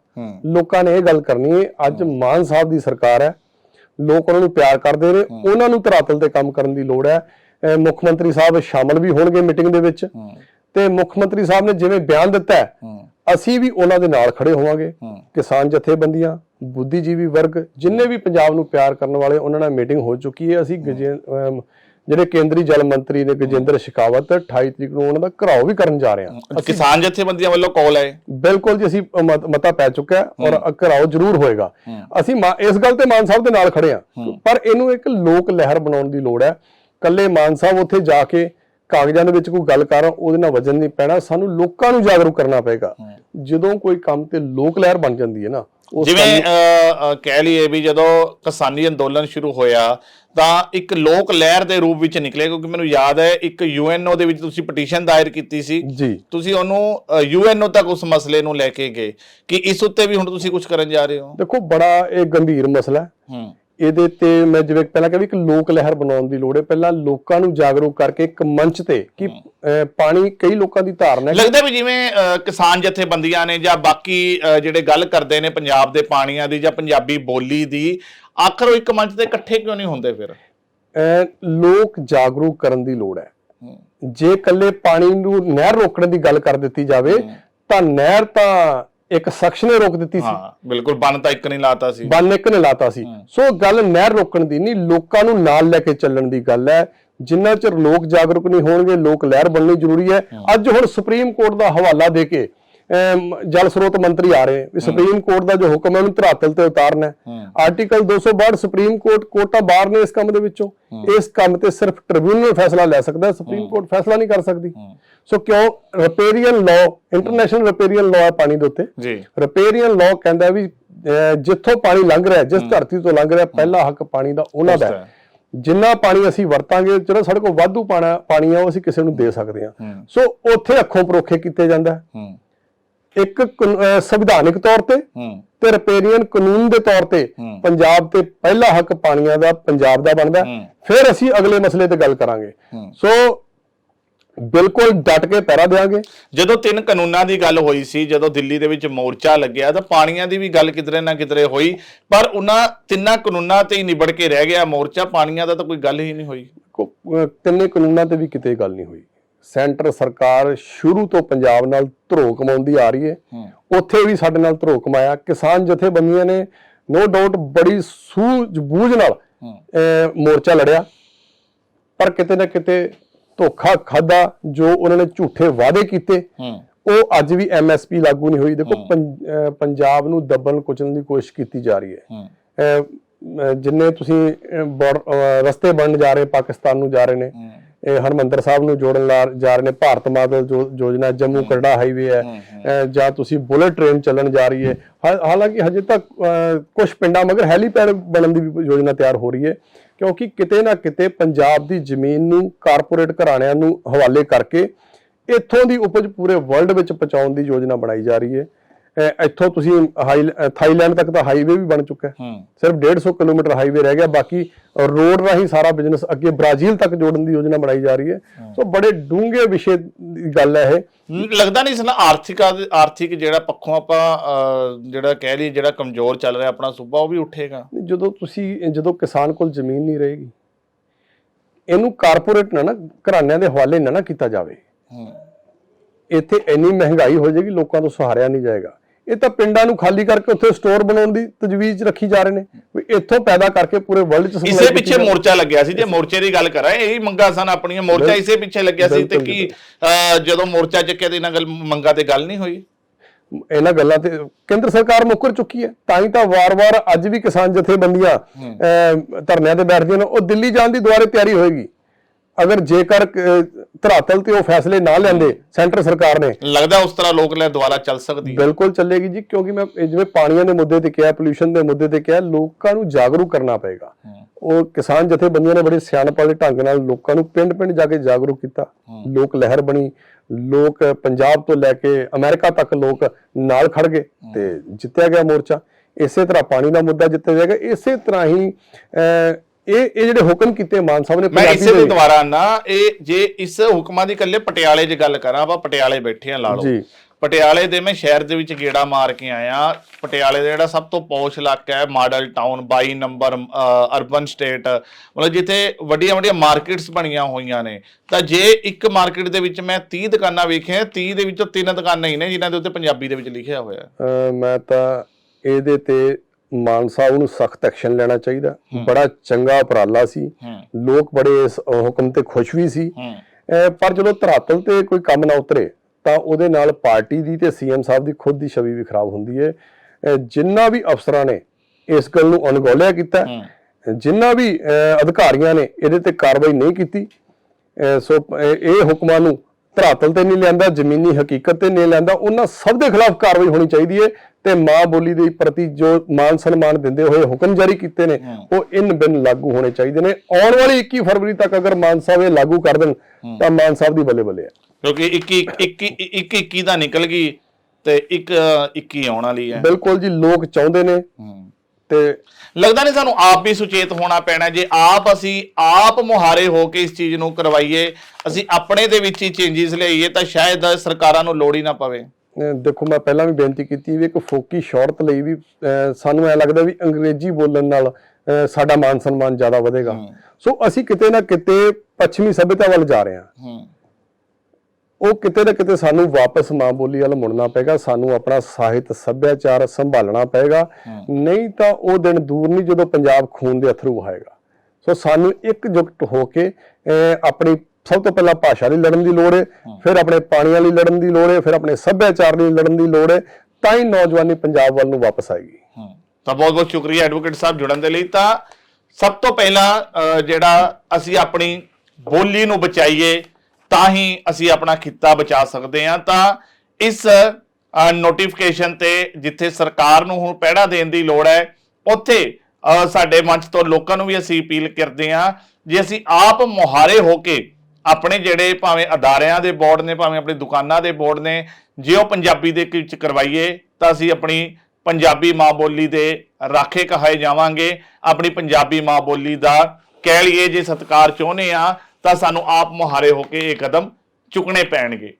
ਲੋਕਾਂ ਨੇ ਇਹ ਗੱਲ ਕਰਨੀ ਹੈ ਅੱਜ ਮਾਨ ਸਾਹਿਬ ਦੀ ਸਰਕਾਰ ਹੈ ਲੋਕ ਉਹਨਾਂ ਨੂੰ ਪਿਆਰ ਕਰਦੇ ਨੇ ਉਹਨਾਂ ਨੂੰ ਧਰਾਤਲ ਤੇ ਕੰਮ ਕਰਨ ਦੀ ਲੋੜ ਹੈ। ਮੁੱਖ ਮੰਤਰੀ ਸਾਹਿਬ ਸ਼ਾਮਲ ਵੀ ਹੋਣਗੇ ਮੀਟਿੰਗ ਦੇ ਵਿੱਚ। ਤੇ ਮੁੱਖ ਮੰਤਰੀ ਸਾਹਿਬ ਨੇ ਜਿਵੇਂ ਬਿਆਨ ਦਿੱਤਾ ਹੈ। ਅਸੀਂ ਵੀ ਉਹਨਾਂ ਦੇ ਨਾਲ ਖੜੇ ਹੋਵਾਂਗੇ ਕਿਸਾਨ ਜਥੇਬੰਦੀਆਂ ਬੁੱਧੀਜੀਵੀ ਵਰਗ ਜਿੰਨੇ ਵੀ ਪੰਜਾਬ ਨੂੰ ਪਿਆਰ ਕਰਨ ਵਾਲੇ ਉਹਨਾਂ ਨਾਲ ਮੀਟਿੰਗ ਹੋ ਚੁੱਕੀ ਹੈ। ਅਸੀਂ ਜਿਹੜੇ ਕੇਂਦਰੀ ਜਲ ਮੰਤਰੀ ਨੇ ਗਜੇਂਦਰ ਸ਼ਿਕਾਵਤ 28 ਤਰੀਕ ਨੂੰ ਉਹਨਾਂ ਦਾ ਘਰਾਓ ਵੀ ਕਰਨ ਜਾ ਰਹੇ ਹਾਂ। ਕਿਸਾਨ ਜਥੇਬੰਦੀਆਂ ਵੱਲੋਂ ਕਾਲ ਹੈ ਬਿਲਕੁਲ ਜੀ ਅਸੀਂ ਮਤ- ਪੈ ਚੁੱਕਾ ਔਰ ਘਰਾਓ ਜ਼ਰੂਰ ਹੋਏਗਾ। ਅਸੀਂ ਇਸ ਗੱਲ ਤੇ ਮਾਨ ਸਾਹਿਬ ਦੇ ਨਾਲ ਖੜੇ ਹਾਂ। ਪਰ ਇਹਨੂੰ ਇੱਕ ਲੋਕ ਲਹਿਰ ਬਣਾਉਣ ਦੀ ਲੋੜ ਹੈ। ਕੱਲੇ ਮਾਨ ਸਾਹਿਬ ਉੱਥੇ ਜਾ ਕੇ ਕਾਗਜ਼ਾਂ ਦੇ ਵਿੱਚ ਕੋਈ ਗੱਲ ਕਰ ਉਹਦੇ ਨਾਲ ਵਜਨ ਨਹੀਂ ਪੈਣਾ ਸਾਨੂੰ ਲੋਕਾਂ ਨੂੰ ਜਾਗਰੂਕ ਕਰਨਾ ਪਏਗਾ। ਜਦੋਂ ਕੋਈ ਕੰਮ ਤੇ ਲੋਕ ਲਹਿਰ ਬਣ ਜਾਂਦੀ ਹੈ ਨਾ ਜਿਵੇਂ ਕਹਿ ਲਈਏ ਵੀ ਜਦੋਂ ਕਿਸਾਨੀ ਅੰਦੋਲਨ ਸ਼ੁਰੂ ਹੋਇਆ ਤਾਂ ਇੱਕ ਲੋਕ ਲਹਿਰ ਦੇ ਰੂਪ ਵਿੱਚ ਨਿਕਲੇ ਕਿਉਂਕਿ ਮੈਨੂੰ ਯਾਦ ਹੈ ਇੱਕ ਯੂਐਨਓ ਦੇ ਵਿੱਚ ਤੁਸੀਂ ਪਟੀਸ਼ਨ ਦਾਇਰ ਕੀਤੀ ਸੀ। ਤੁਸੀਂ ਉਹਨੂੰ ਯੂਐਨਓ ਤੱਕ ਉਸ ਮਸਲੇ ਨੂੰ ਲੈ ਕੇ ਗਏ ਕਿ ਇਸ ਉੱਤੇ ਵੀ ਹੁਣ ਤੁਸੀਂ ਕੁਝ ਕਰਨ ਜਾ ਰਹੇ ਹੋ? ਦੇਖੋ ਬੜਾ ਇਹ ਗੰਭੀਰ ਮਸਲਾ ਹੈ। ਹੂੰ। ਇਹਦੇ ਤੇ ਮੈਂ ਜਿਵੇਂ ਪਹਿਲਾਂ ਕਿਹਾ ਵੀ ਇੱਕ ਲੋਕ ਲਹਿਰ ਬਣਾਉਣ ਦੀ ਲੋੜ ਹੈ। ਪਹਿਲਾਂ ਲੋਕਾਂ ਨੂੰ ਜਾਗਰੂਕ ਕਰਕੇ ਇੱਕ ਮੰਚ ਤੇ ਕਿ ਪਾਣੀ ਕਈ ਲੋਕਾਂ ਦੀ ਧਾਰਨਾ ਹੈ ਲੱਗਦਾ ਵੀ ਜਿਵੇਂ ਕਿਸਾਨ ਜਥੇਬੰਦੀਆਂ ਨੇ ਜਾਂ ਬਾਕੀ ਜਿਹੜੇ ਗੱਲ ਕਰਦੇ ਨੇ ਪੰਜਾਬ ਦੇ ਪਾਣੀਆਂ ਦੀ ਜਾਂ ਪੰਜਾਬੀ ਬੋਲੀ ਦੀ ਆਖਰ ਉਹ ਇੱਕ ਮੰਚ ਤੇ ਇਕੱਠੇ ਕਿਉਂ ਨਹੀਂ ਹੁੰਦੇ ਫਿਰ? ਲੋਕ ਜਾਗਰੂਕ ਕਰਨ ਦੀ ਲੋੜ ਹੈ। ਜੇ ਕੱਲੇ ਪਾਣੀ ਨੂੰ ਨਹਿਰ ਰੋਕਣ ਦੀ ਗੱਲ ਕਰ ਦਿੱਤੀ ਜਾਵੇ ਤਾਂ ਨਹਿਰ ਤਾਂ ਇੱਕ ਸ਼ਖਸ ਨੇ ਰੋਕ ਦਿੱਤੀ ਸੀ। ਹਾਂ ਬਿਲਕੁਲ ਬੰਨ ਤਾਂ ਇੱਕ ਨਹੀਂ ਲਾਤਾ ਸੀ। ਬੰਨ ਇੱਕ ਨੇ ਲਾਤਾ ਸੀ। ਸੋ ਗੱਲ ਨਹਿਰ ਰੋਕਣ ਦੀ ਨਹੀਂ ਲੋਕਾਂ ਨੂੰ ਨਾਲ ਲੈ ਕੇ ਚੱਲਣ ਦੀ ਗੱਲ ਹੈ। ਜਿੰਨਾ ਚਿਰ ਲੋਕ ਜਾਗਰੂਕ ਨਹੀਂ ਹੋਣਗੇ ਲੋਕ ਲਹਿਰ ਬਣਨੀ ਜ਼ਰੂਰੀ ਹੈ। ਅੱਜ ਹੁਣ ਸੁਪਰੀਮ ਕੋਰਟ ਦਾ ਹਵਾਲਾ ਦੇ ਕੇ ਜਲ ਸਰੋਤ ਮੰਤਰੀ ਆ ਰਹੇ ਵੀ ਸੁਪਰੀਮ ਕੋਰਟ ਦਾ ਜੋ ਹੁਕਮ ਹੈ ਉਹਨੂੰ ਧਰਾਤਲ ਤੇ ਉਤਾਰਨਾ ਹੈ। ਆਰਟੀਕਲ 262 ਸੁਪਰੀਮ ਕੋਰਟ ਕੋਰਟਾਂ ਬਾਹਰ ਨੇ ਇਸ ਕੰਮ ਦੇ ਵਿੱਚੋਂ। ਇਸ ਕੰਮ ਤੇ ਸਿਰਫ ਟ੍ਰਿਬਿਊਨਲ ਫੈਸਲਾ ਲੈ ਸਕਦਾ ਸੁਪਰੀਮ ਕੋਰਟ ਫੈਸਲਾ ਨਹੀਂ ਕਰ ਸਕਦੀ। ਸੋ ਕਿਉਂ? Riparian law international riparian law ਹੈ ਪਾਣੀ ਦੇ ਉੱਤੇ। ਜੀ। ਰਿਪੇਰੀਅਨ ਲਾਅ ਕਹਿੰਦਾ ਵੀ ਜਿੱਥੋਂ ਪਾਣੀ ਲੰਘ ਰਿਹਾ ਜਿਸ ਧਰਤੀ ਤੋਂ ਲੰਘ ਰਿਹਾ ਪਹਿਲਾ ਹੱਕ ਪਾਣੀ ਦਾ ਉਹਨਾਂ ਦਾ ਹੈ। ਜਿੰਨਾ ਪਾਣੀ ਅਸੀਂ ਵਰਤਾਂਗੇ ਜਿਹੜਾ ਸਾਡੇ ਕੋਲ ਵਾਧੂ ਪਾਣਾ ਪਾਣੀ ਆ ਉਹ ਅਸੀਂ ਕਿਸੇ ਨੂੰ ਦੇ ਸਕਦੇ ਹਾਂ। ਸੋ ਉੱਥੇ ਅੱਖੋਂ ਪਰੋਖੇ ਕੀਤੇ ਜਾਂਦਾ ਹੈ। ਇੱਕ ਸੰਵਿਧਾਨਿਕ ਤੌਰ ਤੇ ਤੇ ਰਿਪੇਰੀਅਨ ਕਾਨੂੰਨ ਦੇ ਤੌਰ ਤੇ ਪੰਜਾਬ ਤੇ ਪਹਿਲਾ ਹੱਕ ਪਾਣੀਆਂ ਦਾ ਪੰਜਾਬ ਦਾ ਬਣਦਾ। ਫਿਰ ਅਸੀਂ ਅਗਲੇ ਮਸਲੇ ਤੇ ਗੱਲ ਕਰਾਂਗੇ। ਸੋ ਬਿਲਕੁਲ ਡਟ ਕੇ ਪੈਰਾ ਦੇਵਾਂਗੇ। ਜਦੋਂ ਤਿੰਨ ਕਾਨੂੰਨਾਂ ਦੀ ਗੱਲ ਹੋਈ ਸੀ ਜਦੋਂ ਦਿੱਲੀ ਦੇ ਵਿੱਚ ਮੋਰਚਾ ਲੱਗਿਆ ਤਾਂ ਪਾਣੀਆਂ ਦੀ ਵੀ ਗੱਲ ਕਿਧਰੇ ਨਾ ਕਿਧਰੇ ਹੋਈ। ਪਰ ਉਹਨਾਂ ਤਿੰਨਾਂ ਕਾਨੂੰਨਾਂ ਤੇ ਹੀ ਨਿਬੜ ਕੇ ਰਹਿ ਗਿਆ ਮੋਰਚਾ। ਪਾਣੀਆਂ ਦਾ ਤਾਂ ਕੋਈ ਗੱਲ ਹੀ ਨਹੀਂ ਹੋਈ। ਤਿੰਨੇ ਕਾਨੂੰਨਾਂ ਤੇ ਵੀ ਕਿਤੇ ਗੱਲ ਨਹੀਂ ਹੋਈ। ਸੈਂਟਰ ਸਰਕਾਰ ਸ਼ੁਰੂ ਤੋਂ ਪੰਜਾਬ ਨਾਲ ਧਰੋ ਕਮਾਉਂਦੀ ਆ ਰਹੀ ਹੈ। ਉੱਥੇ ਵੀ ਸਾਡੇ ਨਾਲ ਧਰੋ ਕਮਾਇਆ। ਕਿਸਾਨ ਜਥੇਬੰਦੀਆਂ ਨੇ ਨੋ ਡਾਊਟ ਬੜੀ ਸੂਝ ਬੂਝ ਨਾਲ ਮੋਰਚਾ ਲੜਿਆ। ਪਰ ਕਿਤੇ ਨਾ ਕਿਤੇ ਧੋਖਾ ਖਾਦਾ ਜੋ ਉਹਨਾਂ ਨੇ ਝੂਠੇ ਵਾਅਦੇ ਕੀਤੇ ਉਹ ਅੱਜ ਵੀ ਐਮਐਸਪੀ ਲਾਗੂ ਨਹੀਂ ਹੋਈ। ਦੇਖੋ ਪੰਜਾਬ ਨੂੰ ਦੱਬਣ ਕੁਚਲਣ ਦੀ ਕੋਸ਼ਿਸ਼ ਕੀਤੀ ਜਾ ਰਹੀ ਹੈ। ਜਿੰਨੇ ਤੁਸੀਂ ਰਸਤੇ ਬਣਨ ਜਾ ਰਹੇ ਪਾਕਿਸਤਾਨ ਨੂੰ ਜਾ ਰਹੇ ਨੇ ਹਰਮੰਦਰ ਸਾਹਿਬ ਨੂੰ ਜੋੜਨ ਲਾ ਜਾ ਰਹੇ ਨੇ ਭਾਰਤ ਮਾਤਾ ਜੋ- ਯੋਜਨਾ ਜੰਮੂ ਕਰੜਾ ਹਾਈਵੇ ਹੈ। ਜਾਂ ਤੁਸੀਂ ਬੁਲਟ ਟ੍ਰੇਨ ਚੱਲਣ ਜਾ ਰਹੀ ਹੈ। ਹਾਲਾਂਕਿ ਹਜੇ ਤੱਕ ਕੁਝ ਪਿੰਡਾਂ ਮਗਰ ਹੈਲੀਪੈਡ ਬਣਨ ਦੀ ਵੀ ਯੋਜਨਾ ਤਿਆਰ ਹੋ ਰਹੀ ਹੈ। ਕਿਉਂਕਿ ਕਿਤੇ ਨਾ ਕਿਤੇ ਪੰਜਾਬ ਦੀ ਜ਼ਮੀਨ ਨੂੰ ਕਾਰਪੋਰੇਟ ਘਰਾਣਿਆਂ ਨੂੰ ਹਵਾਲੇ ਕਰਕੇ ਇੱਥੋਂ ਦੀ ਉਪਜ ਪੂਰੇ ਵਰਲਡ ਵਿੱਚ ਪਹੁੰਚਾਉਣ ਦੀ ਯੋਜਨਾ ਬਣਾਈ ਜਾ ਰਹੀ ਹੈ। ਇੱਥੋਂ ਤੁਸੀਂ ਹਾਈ- ਥਾਈਲੈਂਡ ਤੱਕ ਤਾਂ ਹਾਈਵੇ ਵੀ ਬਣ ਚੁੱਕਾ ਹੈ। ਸਿਰਫ 150 ਕਿਲੋਮੀਟਰ ਹਾਈਵੇ ਰਹਿ ਗਿਆ। ਬਾਕੀ ਰੋਡ ਰਾਹੀਂ ਸਾਰਾ ਬਿਜ਼ਨਸ ਅੱਗੇ ਬ੍ਰਾਜ਼ੀਲ ਤੱਕ ਜੋੜਨ ਦੀ ਯੋਜਨਾ ਬਣਾਈ ਜਾ ਰਹੀ ਹੈ। ਸੋ ਬੜੇ ਡੂੰਘੇ ਵਿਸ਼ੇ ਦੀ ਗੱਲ ਹੈ ਇਹ। ਲੱਗਦਾ ਨਹੀਂ ਸਨ ਆਰਥਿਕ ਆਰਥਿਕ ਜਿਹੜਾ ਪੱਖੋਂ ਆਪਾਂ ਜਿਹੜਾ ਕਹਿ ਲਈ ਜਿਹੜਾ ਕਮਜ਼ੋਰ ਚੱਲ ਰਿਹਾ ਆਪਣਾ ਸੂਬਾ ਉਹ ਵੀ ਉੱਠੇਗਾ। ਜਦੋਂ ਤੁਸੀਂ ਜਦੋਂ ਕਿਸਾਨ ਕੋਲ ਜ਼ਮੀਨ ਨਹੀਂ ਰਹੇਗੀ ਇਹਨੂੰ ਕਾਰਪੋਰੇਟ ਨਾ ਨਾ ਘਰਾਣਿਆਂ ਦੇ ਹਵਾਲੇ ਨਾ ਨਾ ਕੀਤਾ ਜਾਵੇ। ਇੱਥੇ ਇੰਨੀ ਮਹਿੰਗਾਈ ਹੋ ਜਾਏਗੀ ਲੋਕਾਂ ਤੋਂ ਸਹਾਰਿਆ ਨਹੀਂ ਜਾਏਗਾ। ਇਹ ਤਾਂ ਪਿੰਡਾਂ ਨੂੰ ਖਾਲੀ ਕਰਕੇ ਉੱਥੇ ਸਟੋਰ ਬਣਾਉਣ ਦੀ ਤਜਵੀਜ਼ ਰੱਖੀ ਜਾ ਰਹੇ ਨੇ ਵੀ ਇੱਥੋਂ ਪੈਦਾ ਕਰਕੇ ਪੂਰੇ ਵਰਲਡ 'ਚ ਇਸੇ ਪਿੱਛੇ। ਮੋਰਚਾ ਲੱਗਿਆ ਸੀ ਜੇ ਮੋਰਚੇ ਦੀ ਗੱਲ ਕਰਾਂ ਇਹੀ ਮੰਗਾ ਸਨ ਆਪਣੀਆਂ ਮੋਰਚਾ ਇਸੇ ਪਿੱਛੇ ਲੱਗਿਆ ਸੀ ਤੇ ਕੀ ਜਦੋਂ ਮੋਰਚਾ ਚੱਕਿਆ ਤੇ ਇਹਨਾਂ ਗੱਲ ਮੰਗਾ ਤੇ ਗੱਲ ਨਹੀਂ ਹੋਈ? ਇਹਨਾਂ ਗੱਲਾਂ ਤੇ ਕੇਂਦਰ ਸਰਕਾਰ ਮੁੱਕਰ ਚੁੱਕੀ ਹੈ ਤਾਂ ਹੀ ਤਾਂ ਵਾਰ-ਵਾਰ ਅੱਜ ਵੀ ਕਿਸਾਨ ਜਥੇਬੰਦੀਆਂ ਧਰਨਿਆਂ ਤੇ ਬੈਠਦੀਆਂ ਨੇ ਉਹ ਦਿੱਲੀ ਜਾਣ ਦੀ ਦੁਆਰੇ ਤਿਆਰੀ ਹੋਏਗੀ। ਅਗਰ ਜੇਕਰ ਧਰਾਤਲ ਤੇ ਉਹ ਫੈਸਲੇ ਨਾ ਲੈਂਦੇ ਸੈਂਟਰ ਸਰਕਾਰ ਨੇ। ਲੱਗਦਾ ਉਸ ਤਰ੍ਹਾਂ ਲੋਕ ਲੈ ਦੁਆਰਾ ਚੱਲ ਸਕਦੀ ਹੈ। ਬਿਲਕੁਲ ਚੱਲੇਗੀ ਜੀ ਕਿਉਂਕਿ ਮੈਂ ਜਿਵੇਂ ਪਾਣੀਆਂ ਦੇ ਮੁੱਦੇ ਤੇ ਕਿਹਾ ਪੋਲੂਸ਼ਨ ਦੇ ਮੁੱਦੇ ਤੇ ਕਿਹਾ ਲੋਕਾਂ ਨੂੰ ਜਾਗਰੂਕ ਕਰਨਾ ਪਏਗਾ। ਉਹ ਕਿਸਾਨ ਜਥੇਬੰਦੀਆਂ ਨੇ ਬੜੇ ਸਿਆਣਪ ਵਾਲੇ ਢੰਗ ਨਾਲ ਲੋਕਾਂ ਨੂੰ ਪਿੰਡ-ਪਿੰਡ ਜਾ ਕੇ ਜਾਗਰੂਕ ਕੀਤਾ। ਲੋਕ ਲਹਿਰ ਬਣੀ ਲੋਕ ਪੰਜਾਬ ਤੋਂ ਲੈ ਕੇ ਅਮਰੀਕਾ ਤੱਕ ਲੋਕ ਨਾਲ ਖੜ ਗਏ ਤੇ ਜਿੱਤਿਆ ਗਿਆ ਮੋਰਚਾ। ਇਸੇ ਤਰ੍ਹਾਂ ਪਾਣੀ ਦਾ ਮੁੱਦਾ ਜਿੱਤਿਆ ਜਾਏਗਾ ਇਸੇ ਤਰ੍ਹਾਂ ਹੀ ਇਹ ਇਹ ਜਿਹੜੇ ਹੁਕਮ ਕੀਤੇ ਮਾਨ ਸਾਹਿਬ ਨੇ ਮੈਂ ਪੰਜਾਬੀ ਇਸੇ ਦੇ ਦੁਆਰਾ ਨਾ ਇਹ ਜੇ ਇਸ ਹੁਕਮਾਂ ਦੀ ਇਕੱਲੇ ਪਟਿਆਲੇ 'ਚ ਗੱਲ ਕਰਾਂ ਆਪਾਂ ਪਟਿਆਲੇ ਬੈਠੇ ਆ ਲਾ ਲਓ। ਜੀ। ਪਟਿਆਲੇ ਦੇ ਮੈਂ ਸ਼ਹਿਰ ਦੇ ਵਿੱਚ ਗੇੜਾ ਮਾਰ ਕੇ ਆਇਆ। ਪਟਿਆਲੇ ਦਾ ਜਿਹੜਾ ਸਭ ਤੋਂ ਪੌਸ਼ ਇਲਾਕਾ ਹੈ model town 22 number urban estate ਮਤਲਬ ਜਿੱਥੇ ਵੱਡੀਆਂ ਵੱਡੀਆਂ ਮਾਰਕੀਟਸ ਬਣੀਆਂ ਹੋਈਆਂ ਨੇ। ਤਾਂ ਜੇ ਇੱਕ ਮਾਰਕੀਟ ਦੇ ਵਿੱਚ ਮੈਂ 30 ਦੁਕਾਨਾਂ ਵੇਖੀਆਂ 30 ਦੇ ਵਿੱਚੋਂ ਤਿੰਨ ਦੁਕਾਨਾਂ ਹੀ ਨੇ ਜਿਨ੍ਹਾਂ ਦੇ ਉੱਤੇ ਪੰਜਾਬੀ ਦੇ ਵਿੱਚ ਲਿਖਿਆ ਹੋਇਆ ਹੈ। ਮੈਂ ਤਾਂ ਇਹਦੇ ਤੇ ਮਾਨ ਸਾਹਿਬ ਨੂੰ ਸਖਤ ਐਕਸ਼ਨ ਲੈਣਾ ਚਾਹੀਦਾ। ਬੜਾ ਚੰਗਾ ਉਪਰਾਲਾ ਸੀ। ਲੋਕ ਬੜੇ ਇਸ ਹੁਕਮ ਤੇ ਖੁਸ਼ ਵੀ ਸੀ। ਪਰ ਜਦੋਂ ਧਰਾਤਲ ਤੇ ਕੋਈ ਕੰਮ ਨਾ ਉਤਰੇ ਤਾਂ ਉਹਦੇ ਨਾਲ ਪਾਰਟੀ ਦੀ ਤੇ ਸੀਐਮ ਸਾਹਿਬ ਦੀ ਖੁਦ ਦੀ ਛਵੀ ਵੀ ਖਰਾਬ ਹੁੰਦੀ ਹੈ ਜਿੰਨਾ ਵੀ ਅਫਸਰਾਂ ਨੇ ਇਸ ਗੱਲ ਨੂੰ ਅਣਗੌਲਿਆ ਕੀਤਾ। ਜਿੰਨਾ ਵੀ ਅਧਿਕਾਰੀਆਂ ਨੇ ਇਹਦੇ ਤੇ ਕਾਰਵਾਈ ਨਹੀਂ ਕੀਤੀ। ਸੋ ਇਹ ਹੁਕਮਾਂ ਨੂੰ ਧਰਾਤਲ ਤੇ ਨਹੀਂ ਲਿਆਂਦਾ ਜ਼ਮੀਨੀ ਹਕੀਕਤ ਤੇ ਨਹੀਂ ਲਿਆਂਦਾ ਉਹਨਾਂ ਸਭ ਦੇ ਖਿਲਾਫ ਕਾਰਵਾਈ ਹੋਣੀ ਚਾਹੀਦੀ ਹੈ ਤੇ ਮਾਂ ਬੋਲੀ ਦੇ ਪ੍ਰਤੀ ਜੋ ਮਾਨ ਸਨਮਾਨ ਦਿੰਦੇ ਹੋਏ ਹੁਕਮ ਜਾਰੀ ਕੀਤੇ ਨੇ ਉਹ ਇਨ ਬਿਨ ਲਾਗੂ ਹੋਣੇ ਚਾਹੀਦੇ ਨੇ। ਆਉਣ ਵਾਲੀ 21 ਫਰਵਰੀ ਤੱਕ ਅਗਰ ਮਾਨ ਸਾਹਿਬ ਇਹ ਲਾਗੂ ਕਰ ਦੇਣ ਤਾਂ ਮਾਨ ਸਾਹਿਬ ਦੀ ਬੱਲੇ ਬੱਲੇ ਹੈ ਕਿਉਂਕਿ 21 21 21 21 ਦਾ ਨਿਕਲ ਗਈ ਤੇ ਇੱਕ 21 ਆਉਣ ਵਾਲੀ ਹੈ। ਬਿਲਕੁਲ ਜੀ ਲੋਕ ਚਾਹੁੰਦੇ ਨੇ। ਲੱਗਦਾ ਨਹੀਂ ਸਾਨੂੰ ਆਪ ਵੀ ਸੁਚੇਤ ਹੋਣਾ ਪੈਣਾ ਜੇ ਆਪ ਅਸੀਂ ਆਪ ਮੁਹਾਰੇ ਹੋ ਕੇ ਇਸ ਚੀਜ਼ ਨੂੰ ਕਰਵਾਈਏ ਅਸੀਂ ਆਪਣੇ ਦੇ ਵਿੱਚ ਹੀ ਚੇਂਜਸ ਲਿਆਈਏ ਤਾਂ ਸ਼ਾਇਦ ਸਰਕਾਰਾਂ ਨੂੰ ਲੋੜ ਹੀ ਨਾ ਪਵੇ। ਦੇਖੋ ਮੈਂ ਪਹਿਲਾਂ ਵੀ ਬੇਨਤੀ ਕੀਤੀ ਵੀ ਇੱਕ ਫੋਕੀ ਸ਼ੌਹਰਤ ਲਈ ਵੀ ਸਾਨੂੰ ਐ ਲੱਗਦਾ ਵੀ ਅੰਗਰੇਜ਼ੀ ਬੋਲਣ ਨਾਲ ਸਾਡਾ ਮਾਨ ਸਨਮਾਨ ਜ਼ਿਆਦਾ ਵਧੇਗਾ। ਸੋ ਅਸੀਂ ਕਿਤੇ ਨਾ ਕਿਤੇ ਪੱਛਮੀ ਸਭਿਅਤਾ ਵੱਲ ਜਾ ਰਹੇ ਹੂੰ। ਉਹ ਕਿਤੇ ਨਾ ਕਿਤੇ ਸਾਨੂੰ ਵਾਪਸ ਮਾਂ ਬੋਲੀ ਵੱਲ ਮੁੜਨਾ ਪਏਗਾ ਸਾਨੂੰ ਆਪਣਾ ਸਾਹਿਤ ਸੱਭਿਆਚਾਰ ਸੰਭਾਲਣਾ ਪਏਗਾ। ਨਹੀਂ ਤਾਂ ਉਹ ਦਿਨ ਦੂਰ ਨਹੀਂ ਜਦੋਂ ਪੰਜਾਬ ਖੂਨ ਦੇ ਅਥਰੂ ਵਹਾਏਗਾ ਸੋ ਸਾਨੂੰ ਇਕਜੁੱਟ ਹੋ ਕੇ ਆਪਣੀ ਸਭ ਤੋਂ ਪਹਿਲਾਂ ਭਾਸ਼ਾ ਲਈ ਲੜਨ ਦੀ ਲੋੜ ਹੈ। ਫਿਰ ਆਪਣੇ ਪਾਣੀਆਂ ਲਈ ਲੜਨ ਦੀ ਲੋੜ ਹੈ ਫਿਰ ਆਪਣੇ ਸੱਭਿਆਚਾਰ ਲਈ ਲੜਨ ਦੀ ਲੋੜ ਹੈ ਤਾਂ ਹੀ ਨੌਜਵਾਨੀ ਪੰਜਾਬ ਵੱਲ ਨੂੰ ਵਾਪਸ ਆਏਗੀ। ਤਾਂ ਬਹੁਤ ਬਹੁਤ ਸ਼ੁਕਰੀਆ ਐਡਵੋਕੇਟ ਸਾਹਿਬ ਜੁੜਨ ਦੇ ਲਈ। ਤਾਂ ਸਭ ਤੋਂ ਪਹਿਲਾਂ ਜਿਹੜਾ ਅਸੀਂ ਆਪਣੀ ਬੋਲੀ ਨੂੰ ਬਚਾਈਏ ਤਾਂ ਹੀ ਅਸੀਂ ਆਪਣਾ ਖਿੱਤਾ ਬਚਾ ਸਕਦੇ ਹਾਂ। ਤਾਂ ਇਸ ਨੋਟੀਫਿਕੇਸ਼ਨ ਤੇ ਜਿੱਥੇ ਸਰਕਾਰ ਨੂੰ ਹੁਣ ਪਹਿਰਾ ਦੇਣ ਦੀ ਲੋੜ ਹੈ, ਉੱਥੇ ਸਾਡੇ ਮੰਚ ਤੋਂ ਲੋਕਾਂ ਨੂੰ ਵੀ ਅਸੀਂ ਅਪੀਲ ਕਰਦੇ ਹਾਂ, ਜੇ ਅਸੀਂ ਆਪ ਮੁਹਾਰੇ ਹੋ ਕੇ ਆਪਣੇ ਜਿਹੜੇ ਭਾਵੇਂ ਅਦਾਰਿਆਂ ਦੇ ਬੋਰਡ ਨੇ, ਭਾਵੇਂ ਆਪਣੀ ਦੁਕਾਨਾਂ ਦੇ ਬੋਰਡ ਨੇ, ਜੇ ਉਹ ਪੰਜਾਬੀ ਦੇ ਵਿੱਚ ਕਰਵਾਈਏ, ਤਾਂ ਅਸੀਂ ਆਪਣੀ ਪੰਜਾਬੀ ਮਾਂ ਬੋਲੀ ਦੇ ਰਾਖੇ ਕਹਾਏ ਜਾਵਾਂਗੇ। ਆਪਣੀ ਪੰਜਾਬੀ ਮਾਂ ਬੋਲੀ ਦਾ ਕਹਿ ਲਈਏ, ਜੇ ਸਤਿਕਾਰ ਚਾਹੁੰਦੇ ਆ ਤਾਂ ਸਾਨੂੰ ਆਪ ਮੁਹਾਰੇ ਹੋ ਕੇ ਇਹ ਕਦਮ ਚੁੱਕਣੇ ਪੈਣਗੇ।